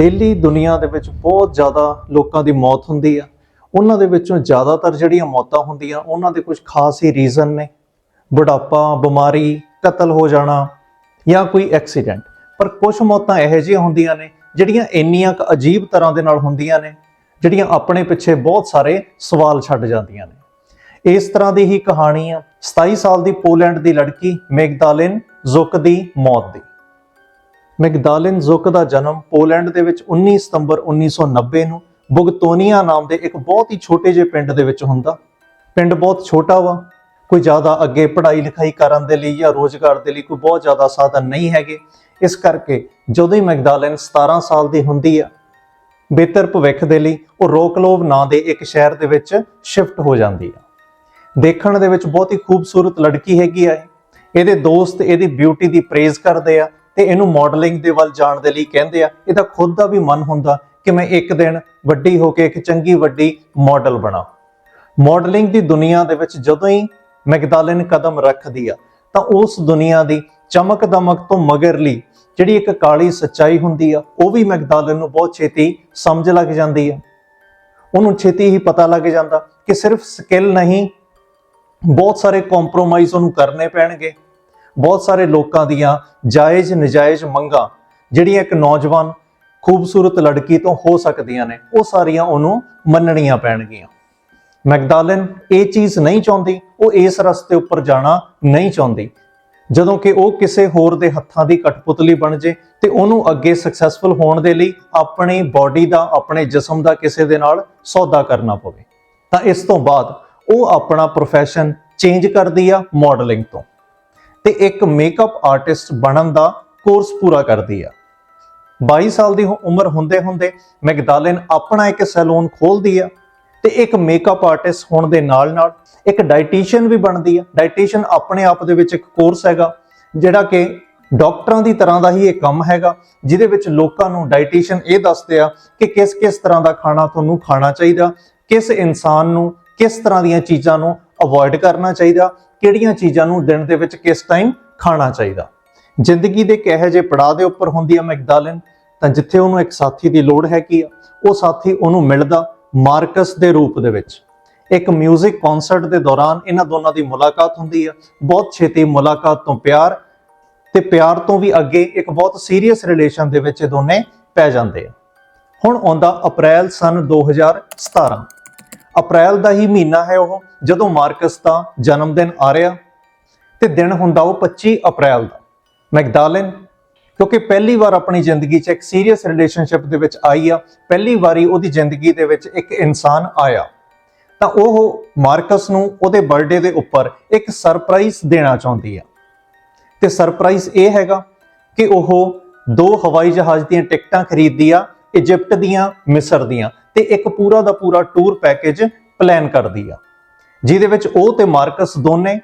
Daily ਦੁਨੀਆ ਦੇ ਵਿੱਚ ਬਹੁਤ ਜ਼ਿਆਦਾ ਲੋਕਾਂ ਦੀ ਮੌਤ ਹੁੰਦੀ ਆ। ਉਹਨਾਂ ਦੇ ਵਿੱਚੋਂ ਜ਼ਿਆਦਾਤਰ ਜਿਹੜੀਆਂ ਮੌਤਾਂ ਹੁੰਦੀਆਂ, ਉਹਨਾਂ ਦੇ ਕੁਝ ਖਾਸ ਹੀ ਰੀਜ਼ਨ ਨੇ। ਬੁਢਾਪਾ, ਬਿਮਾਰੀ, ਕਤਲ ਹੋ ਜਾਣਾ ਜਾਂ ਕੋਈ ਐਕਸੀਡੈਂਟ ਪਰ ਕੁਝ ਮੌਤਾਂ ਇਹੋ ਜਿਹੀਆਂ ਹੁੰਦੀਆਂ ਨੇ, ਜਿਹੜੀਆਂ ਇੰਨੀਆਂ ਕੁ ਅਜੀਬ ਤਰ੍ਹਾਂ ਦੇ ਨਾਲ ਹੁੰਦੀਆਂ ਨੇ, ਜਿਹੜੀਆਂ ਆਪਣੇ ਪਿੱਛੇ ਬਹੁਤ ਸਾਰੇ ਸਵਾਲ ਛੱਡ ਜਾਂਦੀਆਂ ਨੇ। ਇਸ ਤਰ੍ਹਾਂ ਦੀ ਹੀ ਕਹਾਣੀ ਆ। 27 ਸਾਲ ਦੀ ਪੋਲੈਂਡ ਦੀ ਲੜਕੀ ਮੈਗਦਾਲਿਨ ਜ਼ੁਕ ਦੀ ਮੌਤ ਦੀ। ਮੈਗਦਾਲਿਨ ਜ਼ੁਕ ਦਾ ਜਨਮ ਪੋਲੈਂਡ ਦੇ ਵਿੱਚ 19 ਸਤੰਬਰ 1990 ਨੂੰ ਬੁਗਤੋਨੀਆ ਨਾਮ ਦੇ ਇੱਕ ਬਹੁਤ ਹੀ ਛੋਟੇ ਜਿਹੇ ਪਿੰਡ ਦੇ ਵਿੱਚ ਹੁੰਦਾ। ਪਿੰਡ ਬਹੁਤ ਛੋਟਾ ਵਾ, ਕੋਈ ਜ਼ਿਆਦਾ ਅੱਗੇ ਪੜ੍ਹਾਈ ਲਿਖਾਈ ਕਰਨ ਦੇ ਲਈ ਜਾਂ ਰੋਜ਼ਗਾਰ ਦੇ ਲਈ ਕੋਈ ਬਹੁਤ ਜ਼ਿਆਦਾ ਸਾਧਨ ਨਹੀਂ ਹੈਗੇ। ਇਸ ਕਰਕੇ ਜਦੋਂ ਹੀ ਮੈਗਦਾਲਿਨ 17 ਸਾਲ ਦੀ ਹੁੰਦੀ ਆ, ਬਿਹਤਰ ਭਵਿੱਖ ਦੇ ਲਈ ਉਹ ਰੋਕਲੋਵ ਨਾਂ ਦੇ ਇੱਕ ਸ਼ਹਿਰ ਦੇ ਵਿੱਚ ਸ਼ਿਫਟ ਹੋ ਜਾਂਦੀ ਆ। ਦੇਖਣ ਦੇ ਵਿੱਚ ਬਹੁਤ ਹੀ ਖੂਬਸੂਰਤ ਲੜਕੀ ਹੈਗੀ ਆ ਇਹਦੇ ਦੋਸਤ, ਇਹਦੀ ਬਿਊਟੀ ਦੀ ਪ੍ਰੇਜ਼ ਕਰਦੇ ਆ। ਤੇ ਇਹਨੂੰ ਮਾਡਲਿੰਗ ਦੇ ਵੱਲ ਜਾਣ ਦੇ ਲਈ ਕਹਿੰਦੇ ਆ, ਇਹਦਾ ਖੁਦ ਦਾ ਵੀ ਮਨ ਹੁੰਦਾ ਕਿ ਮੈਂ ਇੱਕ ਦਿਨ ਵੱਡੀ ਹੋ ਕੇ ਇੱਕ ਚੰਗੀ ਵੱਡੀ ਮਾਡਲ ਬਣਾ ਮਾਡਲਿੰਗ ਦੀ ਦੁਨੀਆ ਦੇ ਵਿੱਚ ਜਦੋਂ ਹੀ ਮੈਗਦਾਲਿਨ ਕਦਮ ਰੱਖਦੀ ਆ, ਤਾਂ ਉਸ ਦੁਨੀਆ ਦੀ ਚਮਕ ਦਮਕ ਤੋਂ ਮਗਰਲੀ ਜਿਹੜੀ ਇੱਕ ਕਾਲੀ ਸੱਚਾਈ ਹੁੰਦੀ ਆ, ਉਹ ਵੀ ਮੈਗਦਾਲਿਨ ਨੂੰ ਬਹੁਤ ਛੇਤੀ ਸਮਝ ਲੱਗ ਜਾਂਦੀ ਆ। ਉਹਨੂੰ ਛੇਤੀ ਹੀ ਪਤਾ ਲੱਗ ਜਾਂਦਾ ਕਿ ਸਿਰਫ ਸਕਿੱਲ ਨਹੀਂ, ਬਹੁਤ ਸਾਰੇ ਕੰਪਰੋਮਾਈਜ਼ ਉਹਨੂੰ ਕਰਨੇ ਪੈਣਗੇ। ਬਹੁਤ ਸਾਰੇ ਲੋਕਾਂ ਦੀਆਂ ਜਾਇਜ਼ ਨਜਾਇਜ਼ ਮੰਗਾਂ, ਜਿਹੜੀਆਂ ਇੱਕ ਨੌਜਵਾਨ ਖੂਬਸੂਰਤ ਲੜਕੀ ਤੋਂ ਹੋ ਸਕਦੀਆਂ ਨੇ, ਉਹ ਸਾਰੀਆਂ ਉਹਨੂੰ ਮੰਨਣੀਆਂ ਪੈਣਗੀਆਂ। ਮੈਗਦਾਲਿਨ ਇਹ ਚੀਜ਼ ਨਹੀਂ ਚਾਹੁੰਦੀ, ਉਹ ਇਸ ਰਸਤੇ ਉੱਪਰ ਜਾਣਾ ਨਹੀਂ ਚਾਹੁੰਦੀ। ਜਦੋਂ ਕਿ ਉਹ ਕਿਸੇ ਹੋਰ ਦੇ ਹੱਥਾਂ ਦੀ ਕਠਪੁਤਲੀ ਬਣ ਜੇ ਤੇ ਉਹਨੂੰ ਅੱਗੇ ਸਕਸੈਸਫੁਲ ਹੋਣ ਦੇ ਲਈ ਆਪਣੀ ਬਾਡੀ ਦਾ, ਆਪਣੇ ਜਿਸਮ ਦਾ ਕਿਸੇ ਦੇ ਨਾਲ ਸੌਦਾ ਕਰਨਾ ਪਵੇ। ਤਾਂ ਇਸ ਤੋਂ ਬਾਅਦ ਉਹ ਆਪਣਾ profession ਚੇਂਜ ਕਰਦੀ ਆ ਮਾਡਲਿੰਗ ਤੋਂ। ਤੇ ਇੱਕ ਮੇਕਅਪ ਆਰਟਿਸਟ ਬਣਨ ਦਾ ਕੋਰਸ ਪੂਰਾ ਕਰਦੀ ਆ। 22 ਸਾਲ ਦੀ ਉਮਰ ਹੁੰਦੇ ਹੁੰਦੇ ਮੈਗਦਾਲਿਨ ਆਪਣਾ ਇੱਕ ਸੈਲੂਨ ਖੋਲਦੀ ਆ ਤੇ ਇੱਕ ਮੇਕਅਪ ਆਰਟਿਸਟ ਹੋਣ ਦੇ ਨਾਲ ਨਾਲ ਇੱਕ ਡਾਈਟੀਸ਼ੀਅਨ ਵੀ ਬਣਦੀ ਆ। ਡਾਈਟੀਸ਼ੀਅਨ ਆਪਣੇ ਆਪ ਦੇ ਵਿੱਚ ਇੱਕ ਕੋਰਸ ਹੈਗਾ, ਜਿਹੜਾ ਕਿ ਡਾਕਟਰਾਂ ਦੀ ਤਰ੍ਹਾਂ ਦਾ ਹੀ ਇਹ ਕੰਮ ਹੈਗਾ, ਜਿਹਦੇ ਵਿੱਚ ਲੋਕਾਂ ਨੂੰ ਡਾਈਟੀਸ਼ੀਅਨ ਇਹ ਦੱਸਦੇ ਆ ਕਿ ਕਿਸ ਕਿਸ ਤਰ੍ਹਾਂ ਦਾ ਖਾਣਾ ਤੁਹਾਨੂੰ ਖਾਣਾ ਚਾਹੀਦਾ, ਕਿਸ ਇਨਸਾਨ ਨੂੰ ਕਿਸ ਤਰ੍ਹਾਂ ਦੀਆਂ ਚੀਜ਼ਾਂ ਨੂੰ ਅਵੋਇਡ ਕਰਨਾ ਚਾਹੀਦਾ ਕਿਹੜੀਆਂ ਚੀਜ਼ਾਂ ਨੂੰ ਦਿਨ ਦੇ ਵਿੱਚ ਕਿਸ ਟਾਈਮ ਖਾਣਾ ਚਾਹੀਦਾ? ਜ਼ਿੰਦਗੀ ਦੇ ਕਿਹੋ ਜਿਹੇ ਪੜਾਅ ਦੇ ਉੱਪਰ ਹੁੰਦੀ ਆ ਮੈਗਦਾਲਿਨ ਤਾਂ ਜਿੱਥੇ ਉਹਨੂੰ ਇੱਕ ਸਾਥੀ ਦੀ ਲੋੜ ਹੈਗੀ ਆ, ਉਹ ਸਾਥੀ ਉਹਨੂੰ ਮਿਲਦਾ ਮਾਰਕਸ ਦੇ ਰੂਪ ਦੇ ਵਿੱਚ। ਇੱਕ 뮤직 ਕਨਸਰਟ ਦੇ ਦੌਰਾਨ ਇਹਨਾਂ ਦੋਨਾਂ ਦੀ ਮੁਲਾਕਾਤ ਹੁੰਦੀ ਆ, ਬਹੁਤ ਛੇਤੀ ਮੁਲਾਕਾਤ ਤੋਂ ਪਿਆਰ ਤੇ ਪਿਆਰ ਤੋਂ ਵੀ ਅੱਗੇ ਇੱਕ ਬਹੁਤ ਸੀਰੀਅਸ ਰਿਲੇਸ਼ਨ ਦੇ ਵਿੱਚ ਇਹ ਦੋਨੇ ਪੈ ਜਾਂਦੇ ਆ। ਹੁਣ ਆਉਂਦਾ ਅਪ੍ਰੈਲ ਸਨ 2017 ਅਪ੍ਰੈਲ ਦਾ ਹੀ ਮਹੀਨਾ ਹੈ ਉਹ, ਜਦੋਂ ਮਾਰਕਸ ਦਾ ਜਨਮ ਦਿਨ ਆ ਰਿਹਾ ਤੇ ਦਿਨ ਹੁੰਦਾ ਉਹ 25 ਅਪ੍ਰੈਲ ਦਾ। ਮੈਗਦਾਲਿਨ, ਕਿਉਂਕਿ ਪਹਿਲੀ ਵਾਰ ਆਪਣੀ ਜ਼ਿੰਦਗੀ 'ਚ ਇੱਕ ਸੀਰੀਅਸ ਰਿਲੇਸ਼ਨਸ਼ਿਪ ਦੇ ਵਿੱਚ ਆਈ ਆ, ਪਹਿਲੀ ਵਾਰੀ ਉਹਦੀ ਜ਼ਿੰਦਗੀ ਦੇ ਵਿੱਚ ਇੱਕ ਇਨਸਾਨ ਆਇਆ। ਤਾਂ ਉਹ ਮਾਰਕਸ ਨੂੰ ਉਹਦੇ ਬਰਥਡੇ ਦੇ ਉੱਪਰ ਇੱਕ ਸਰਪ੍ਰਾਈਜ਼ ਦੇਣਾ ਚਾਹੁੰਦੀ ਆ। ਤੇ ਸਰਪ੍ਰਾਈਜ਼ ਇਹ ਹੈਗਾ ਕਿ ਉਹ ਦੋ ਹਵਾਈ ਜਹਾਜ਼ ਦੀਆਂ ਟਿਕਟਾਂ ਖਰੀਦਦੀ ਆ, ਇਜਿਪਟ ਦੀਆਂ, ਮਿਸਰ ਦੀਆਂ। ਤੇ ਇੱਕ ਪੂਰਾ ਦਾ ਪੂਰਾ ਟੂਰ ਪੈਕੇਜ ਪਲਾਨ ਕਰਦੀ ਆ। ਜਿਹਦੇ ਵਿੱਚ ਉਹ ਤੇ ਮਾਰਕਸ ਦੋਨੇ,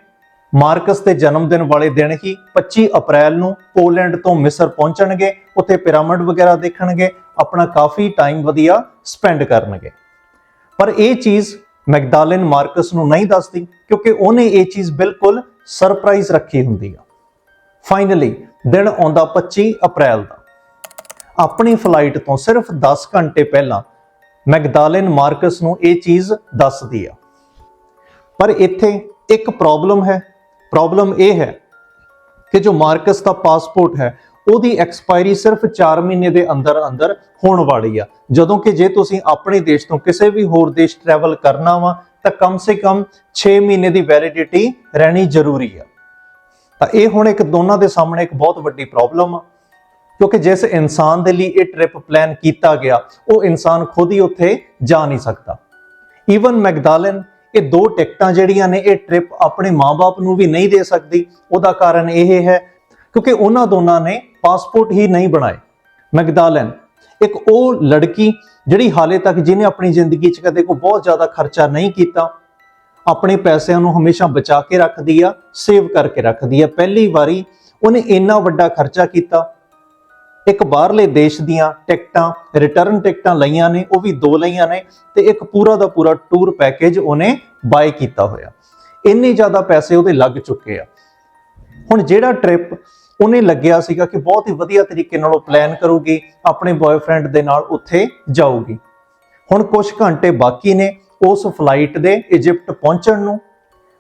ਮਾਰਕਸ ਦੇ ਜਨਮ ਦਿਨ ਵਾਲੇ ਦਿਨ ਹੀ 25 ਅਪ੍ਰੈਲ ਨੂੰ ਪੋਲੈਂਡ ਤੋਂ ਮਿਸਰ ਪਹੁੰਚਣਗੇ, ਉੱਥੇ ਪਿਰਾਮਿਡ ਵਗੈਰਾ ਦੇਖਣਗੇ, ਆਪਣਾ ਕਾਫੀ ਟਾਈਮ ਵਧੀਆ ਸਪੈਂਡ ਕਰਨਗੇ। ਪਰ ਇਹ ਚੀਜ਼ ਮੈਗਦਾਲਿਨ ਮਾਰਕਸ ਨੂੰ ਨਹੀਂ ਦੱਸਦੀ, ਕਿਉਂਕਿ ਉਹਨੇ ਇਹ ਚੀਜ਼ ਬਿਲਕੁਲ ਸਰਪ੍ਰਾਈਜ਼ ਰੱਖੀ ਹੁੰਦੀ ਆ। ਫਾਈਨਲੀ ਦਿਨ ਆਉਂਦਾ 25 ਅਪ੍ਰੈਲ ਦਾ। ਆਪਣੀ ਫਲਾਈਟ ਤੋਂ ਸਿਰਫ 10 ਘੰਟੇ ਪਹਿਲਾਂ ਮੈਗਦਾਲਿਨ ਮਾਰਕਸ ਨੂੰ ਇਹ ਚੀਜ਼ ਦੱਸਦੀ ਆ। ਪਰ ਇੱਥੇ ਇੱਕ ਪ੍ਰੋਬਲਮ ਹੈ। ਪ੍ਰੋਬਲਮ ਇਹ ਹੈ ਕਿ ਜੋ ਮਾਰਕਸ ਦਾ ਪਾਸਪੋਰਟ ਹੈ, ਉਹਦੀ ਐਕਸਪਾਇਰੀ ਸਿਰਫ 4 ਮਹੀਨੇ ਦੇ ਅੰਦਰ ਅੰਦਰ ਹੋਣ ਵਾਲੀ ਆ। ਜਦੋਂ ਕਿ ਜੇ ਤੁਸੀਂ ਆਪਣੇ ਦੇਸ਼ ਤੋਂ ਕਿਸੇ ਵੀ ਹੋਰ ਦੇਸ਼ ਟਰੈਵਲ ਕਰਨਾ ਵਾ, ਤਾਂ ਕਮ ਸੇ ਕਮ 6 ਮਹੀਨੇ ਦੀ ਵੈਲਿਡਿਟੀ ਰਹਿਣੀ ਜ਼ਰੂਰੀ ਆ। ਤਾਂ ਇਹ ਹੁਣ ਇੱਕ ਦੋਨਾਂ ਦੇ ਸਾਹਮਣੇ ਇੱਕ ਬਹੁਤ ਵੱਡੀ ਪ੍ਰੋਬਲਮ ਆ। ਕਿਉਂਕਿ ਜਿਸ ਇਨਸਾਨ ਦੇ ਲਈ ਇਹ ਟ੍ਰਿਪ ਪਲਾਨ ਕੀਤਾ ਗਿਆ, ਉਹ ਇਨਸਾਨ ਖੁਦ ਹੀ ਉੱਥੇ ਜਾ ਨਹੀਂ ਸਕਦਾ। ਈਵਨ ਮੈਗਦਾਲਿਨ ਇਹ ਦੋ ਟਿਕਟਾਂ ਜਿਹੜੀਆਂ ਨੇ, ਇਹ ਟ੍ਰਿਪ ਆਪਣੇ ਮਾਪੇ ਨੂੰ ਵੀ ਨਹੀਂ ਦੇ ਸਕਦੀ। ਉਹਦਾ ਕਾਰਨ ਇਹ ਹੈ ਕਿਉਂਕਿ ਉਹਨਾਂ ਦੋਨਾਂ ਨੇ ਪਾਸਪੋਰਟ ਹੀ ਨਹੀਂ ਬਣਾਏ। ਮੈਗਦਾਲਿਨ ਇੱਕ ਉਹ ਲੜਕੀ ਜਿਹੜੀ ਹਾਲੇ ਤੱਕ ਜਿਹਨੇ ਆਪਣੀ ਜ਼ਿੰਦਗੀ 'ਚ ਕਦੇ ਕੋਈ ਬਹੁਤ ਜ਼ਿਆਦਾ ਖਰਚਾ ਨਹੀਂ ਕੀਤਾ, ਆਪਣੇ ਪੈਸਿਆਂ ਨੂੰ ਹਮੇਸ਼ਾ ਬਚਾ ਕੇ ਰੱਖਦੀ ਆ ਸੇਵ ਕਰਕੇ ਰੱਖਦੀ ਆ। ਪਹਿਲੀ ਵਾਰੀ ਉਹਨੇ ਇੰਨਾ ਵੱਡਾ ਖਰਚਾ ਕੀਤਾ ਇੱਕ ਬਾਹਰਲੇ ਦੇਸ਼ ਦੀਆਂ ਟਿਕਟਾਂ ਰਿਟਰਨ ਟਿਕਟਾਂ ਲਈਆਂ ਨੇ, ਉਹ ਵੀ ਦੋ ਲਈਆਂ ਨੇ ਤੇ ਇੱਕ ਪੂਰਾ ਦਾ ਪੂਰਾ ਟੂਰ ਪੈਕੇਜ ਉਹਨੇ ਬਾਏ ਕੀਤਾ ਹੋਇਆ। ਇੰਨੇ ਜ਼ਿਆਦਾ ਪੈਸੇ ਉਹਦੇ ਲੱਗ ਚੁੱਕੇ ਆ। ਹੁਣ ਜਿਹੜਾ ਟ੍ਰਿਪ ਉਹਨੇ ਲੱਗਿਆ ਸੀਗਾ ਕਿ ਬਹੁਤ ਹੀ ਵਧੀਆ ਤਰੀਕੇ ਨਾਲ ਉਹ ਪਲਾਨ ਕਰੂਗੀ, ਆਪਣੇ ਬॉयਫ੍ਰੈਂਡ ਦੇ ਨਾਲ ਉੱਥੇ ਜਾਊਗੀ। ਹੁਣ ਕੁਝ ਘੰਟੇ ਬਾਕੀ ਨੇ ਉਸ ਫਲਾਈਟ ਦੇ ਇਜਿਪਟ ਪਹੁੰਚਣ ਨੂੰ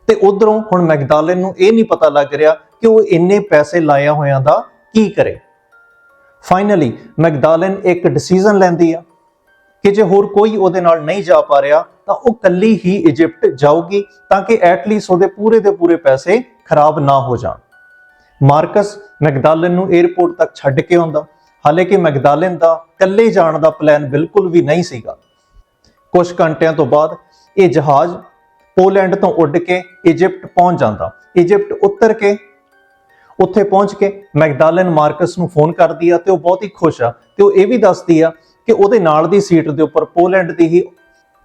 ਤੇ ਉਧਰੋਂ ਹੁਣ ਮੈਗਡਾਲਨ ਨੂੰ ਇਹ ਨਹੀਂ ਪਤਾ ਲੱਗ ਰਿਹਾ ਕਿ ਉਹ ਇੰਨੇ ਪੈਸੇ ਲਾਇਆ ਹੋਇਆਂ ਦਾ ਕੀ ਕਰੇ। ਫਾਈਨਲੀ ਮੈਗਡਾਲਨ ਇੱਕ ਡਿਸੀਜਨ ਲੈਂਦੀ ਆ ਕਿ ਜੇ ਹੋਰ ਕੋਈ ਉਹਦੇ ਨਾਲ ਨਹੀਂ ਜਾ ਪਾ ਰਿਹਾ, ਤਾਂ ਉਹ ਕੱਲੀ ਹੀ ਇਜਿਪਟ ਜਾਊਗੀ ਤਾਂ ਕਿ ਐਟਲੀਸਟ ਉਹਦੇ ਪੂਰੇ ਦੇ ਪੂਰੇ ਪੈਸੇ ਖਰਾਬ ਨਾ ਹੋ ਜਾਣ। ਮਾਰਕਸ ਮੈਗਡਾਲਨ ਨੂੰ 에ਅਰਪੋਰਟ ਤੱਕ ਛੱਡ ਕੇ ਆਉਂਦਾ। ਹਾਲਾਂਕਿ ਮੈਗਡਾਲਨ ਦਾ ਇਕੱਲੇ ਜਾਣ ਦਾ ਪਲਾਨ ਬਿਲਕੁਲ ਵੀ ਨਹੀਂ ਸੀਗਾ। ਕੁਝ ਘੰਟਿਆਂ ਤੋਂ ਬਾਅਦ ਇਹ ਜਹਾਜ਼ ਪੋਲੈਂਡ ਤੋਂ ਉੱਡ ਕੇ ਇਜਿਪਟ ਪਹੁੰਚ ਜਾਂਦਾ। ਇਜਿਪਟ ਉਤਰ ਕੇ ਉੱਥੇ ਪਹੁੰਚ ਕੇ ਮੈਗਡਾਲਨ ਮਾਰਕਸ ਨੂੰ ਫੋਨ ਕਰਦੀ ਆ ਤੇ ਉਹ ਬਹੁਤ ਹੀ ਖੁਸ਼ ਆ ਤੇ ਉਹ ਇਹ ਵੀ ਦੱਸਦੀ ਆ ਕਿ ਉਹਦੇ ਨਾਲ ਦੀ ਸੀਟ ਦੇ ਉੱਪਰ ਪੋਲੈਂਡ ਦੀ ਹੀ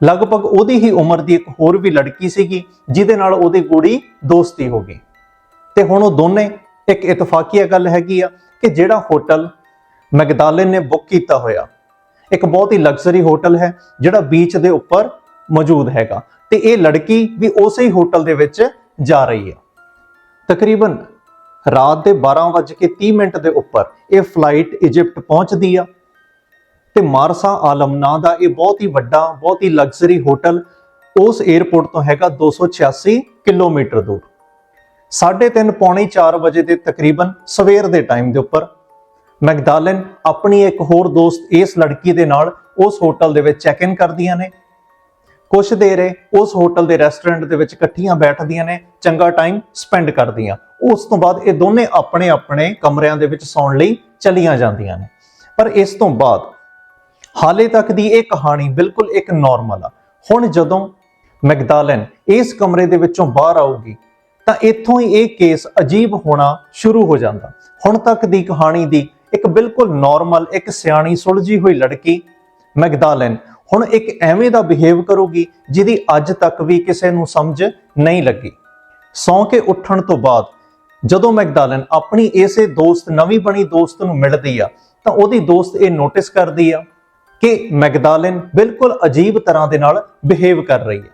ਲਗਭਗ ਉਹਦੀ ਹੀ ਉਮਰ ਦੀ ਇੱਕ ਹੋਰ ਵੀ ਲੜਕੀ ਸੀਗੀ, ਜਿਹਦੇ ਨਾਲ ਉਹਦੀ ਗੂੜੀ ਦੋਸਤੀ ਹੋ ਗਈ। ਤੇ ਹੁਣ ਉਹ ਦੋਨੇ ਇੱਕ ਇਤਫਾਕੀਆ ਗੱਲ ਹੈਗੀ ਆ ਕਿ ਜਿਹੜਾ ਹੋਟਲ ਮੈਗਡਾਲਨ ਨੇ ਬੁੱਕ ਕੀਤਾ ਹੋਇਆ, ਇੱਕ ਬਹੁਤ ਹੀ ਲਗਜ਼ਰੀ ਹੋਟਲ ਹੈ, ਜਿਹੜਾ ਬੀਚ ਦੇ ਉੱਪਰ ਮੌਜੂਦ ਹੈਗਾ। ਤੇ ਇਹ ਲੜਕੀ ਵੀ ਉਸੇ ਹੀ ਹੋਟਲ ਦੇ ਵਿੱਚ ਜਾ ਰਹੀ ਆ। ਤਕਰੀਬਨ ਰਾਤ ਦੇ 12:30 ਮਿੰਟ ਦੇ ਉੱਪਰ ਇਹ ਫਲਾਈਟ ਇਜਿਪਟ ਪਹੁੰਚਦੀ ਆ। ਤੇ ਮਾਰਸਾ ਆਲਮ ਨਾਂ ਦਾ ਇਹ ਬਹੁਤ ਹੀ ਵੱਡਾ, ਬਹੁਤ ਹੀ ਲਗਜ਼ਰੀ ਹੋਟਲ ਉਸ 에ਅਰਪੋਰਟ ਤੋਂ ਹੈਗਾ 286 ਕਿਲੋਮੀਟਰ ਦੂਰ। 3:30 ਪੌਣੇ 4 ਵਜੇ ਦੇ ਤਕਰੀਬਨ ਸਵੇਰ ਦੇ ਟਾਈਮ ਦੇ ਉੱਪਰ ਮੈਗਡਾਲਨ ਆਪਣੀ ਇੱਕ ਹੋਰ ਦੋਸਤ ਇਸ ਲੜਕੀ ਦੇ ਨਾਲ ਉਸ ਹੋਟਲ ਦੇ ਵਿੱਚ ਚੈੱਕ ਇਨ ਕਰਦੀਆਂ ਨੇ। ਕੁਛ ਦੇਰ ਉਸ ਹੋਟਲ ਦੇ ਰੈਸਟੋਰੈਂਟ ਦੇ ਵਿੱਚ ਇਕੱਠੀਆਂ ਬੈਠਦੀਆਂ ਨੇ, ਚੰਗਾ ਟਾਈਮ ਸਪੈਂਡ ਕਰਦੀਆਂ। ਉਸ ਤੋਂ ਬਾਅਦ ਇਹ ਦੋਨੇ ਆਪਣੇ ਆਪਣੇ ਕਮਰਿਆਂ ਦੇ ਵਿੱਚ ਸੌਣ ਲਈ ਚਲੀਆਂ ਜਾਂਦੀਆਂ ਨੇ। ਪਰ ਇਸ ਤੋਂ ਬਾਅਦ ਹਾਲੇ ਤੱਕ ਦੀ ਇਹ ਕਹਾਣੀ ਬਿਲਕੁਲ ਇੱਕ ਨਾਰਮਲ ਆ। ਹੁਣ ਜਦੋਂ ਮੈਗਡਾਲਨ ਇਸ ਕਮਰੇ ਦੇ ਵਿੱਚੋਂ ਬਾਹਰ ਆਊਗੀ, ਤਾਂ ਇੱਥੋਂ ਹੀ ਇਹ ਕੇਸ ਅਜੀਬ ਹੋਣਾ ਸ਼ੁਰੂ ਹੋ ਜਾਂਦਾ। ਹੁਣ ਤੱਕ ਦੀ ਕਹਾਣੀ ਦੀ ਇੱਕ ਬਿਲਕੁਲ ਨਾਰਮਲ ਇੱਕ ਸਿਆਣੀ, ਸੁਲਝੀ ਹੋਈ ਲੜਕੀ ਮੈਗਡਾਲਨ ਹੁਣ ਇੱਕ ਐਵੇਂ ਦਾ ਬਿਹੇਵ ਕਰੂਗੀ ਜਿਹਦੀ ਅੱਜ ਤੱਕ ਵੀ ਕਿਸੇ ਨੂੰ ਸਮਝ ਨਹੀਂ ਲੱਗੀ। ਸੌਂ ਕੇ ਉੱਠਣ ਤੋਂ ਬਾਅਦ ਜਦੋਂ ਮੈਗਡਾਲਨ ਆਪਣੀ ਇਸੇ ਦੋਸਤ, ਨਵੀਂ ਬਣੀ ਦੋਸਤ ਨੂੰ ਮਿਲਦੀ ਆ, ਤਾਂ ਉਹਦੀ ਦੋਸਤ ਇਹ ਨੋਟਿਸ ਕਰਦੀ ਆ ਕਿ ਮੈਗਡਾਲਨ ਬਿਲਕੁਲ ਅਜੀਬ ਤਰ੍ਹਾਂ ਦੇ ਨਾਲ ਬਿਹੇਵ ਕਰ ਰਹੀ ਹੈ।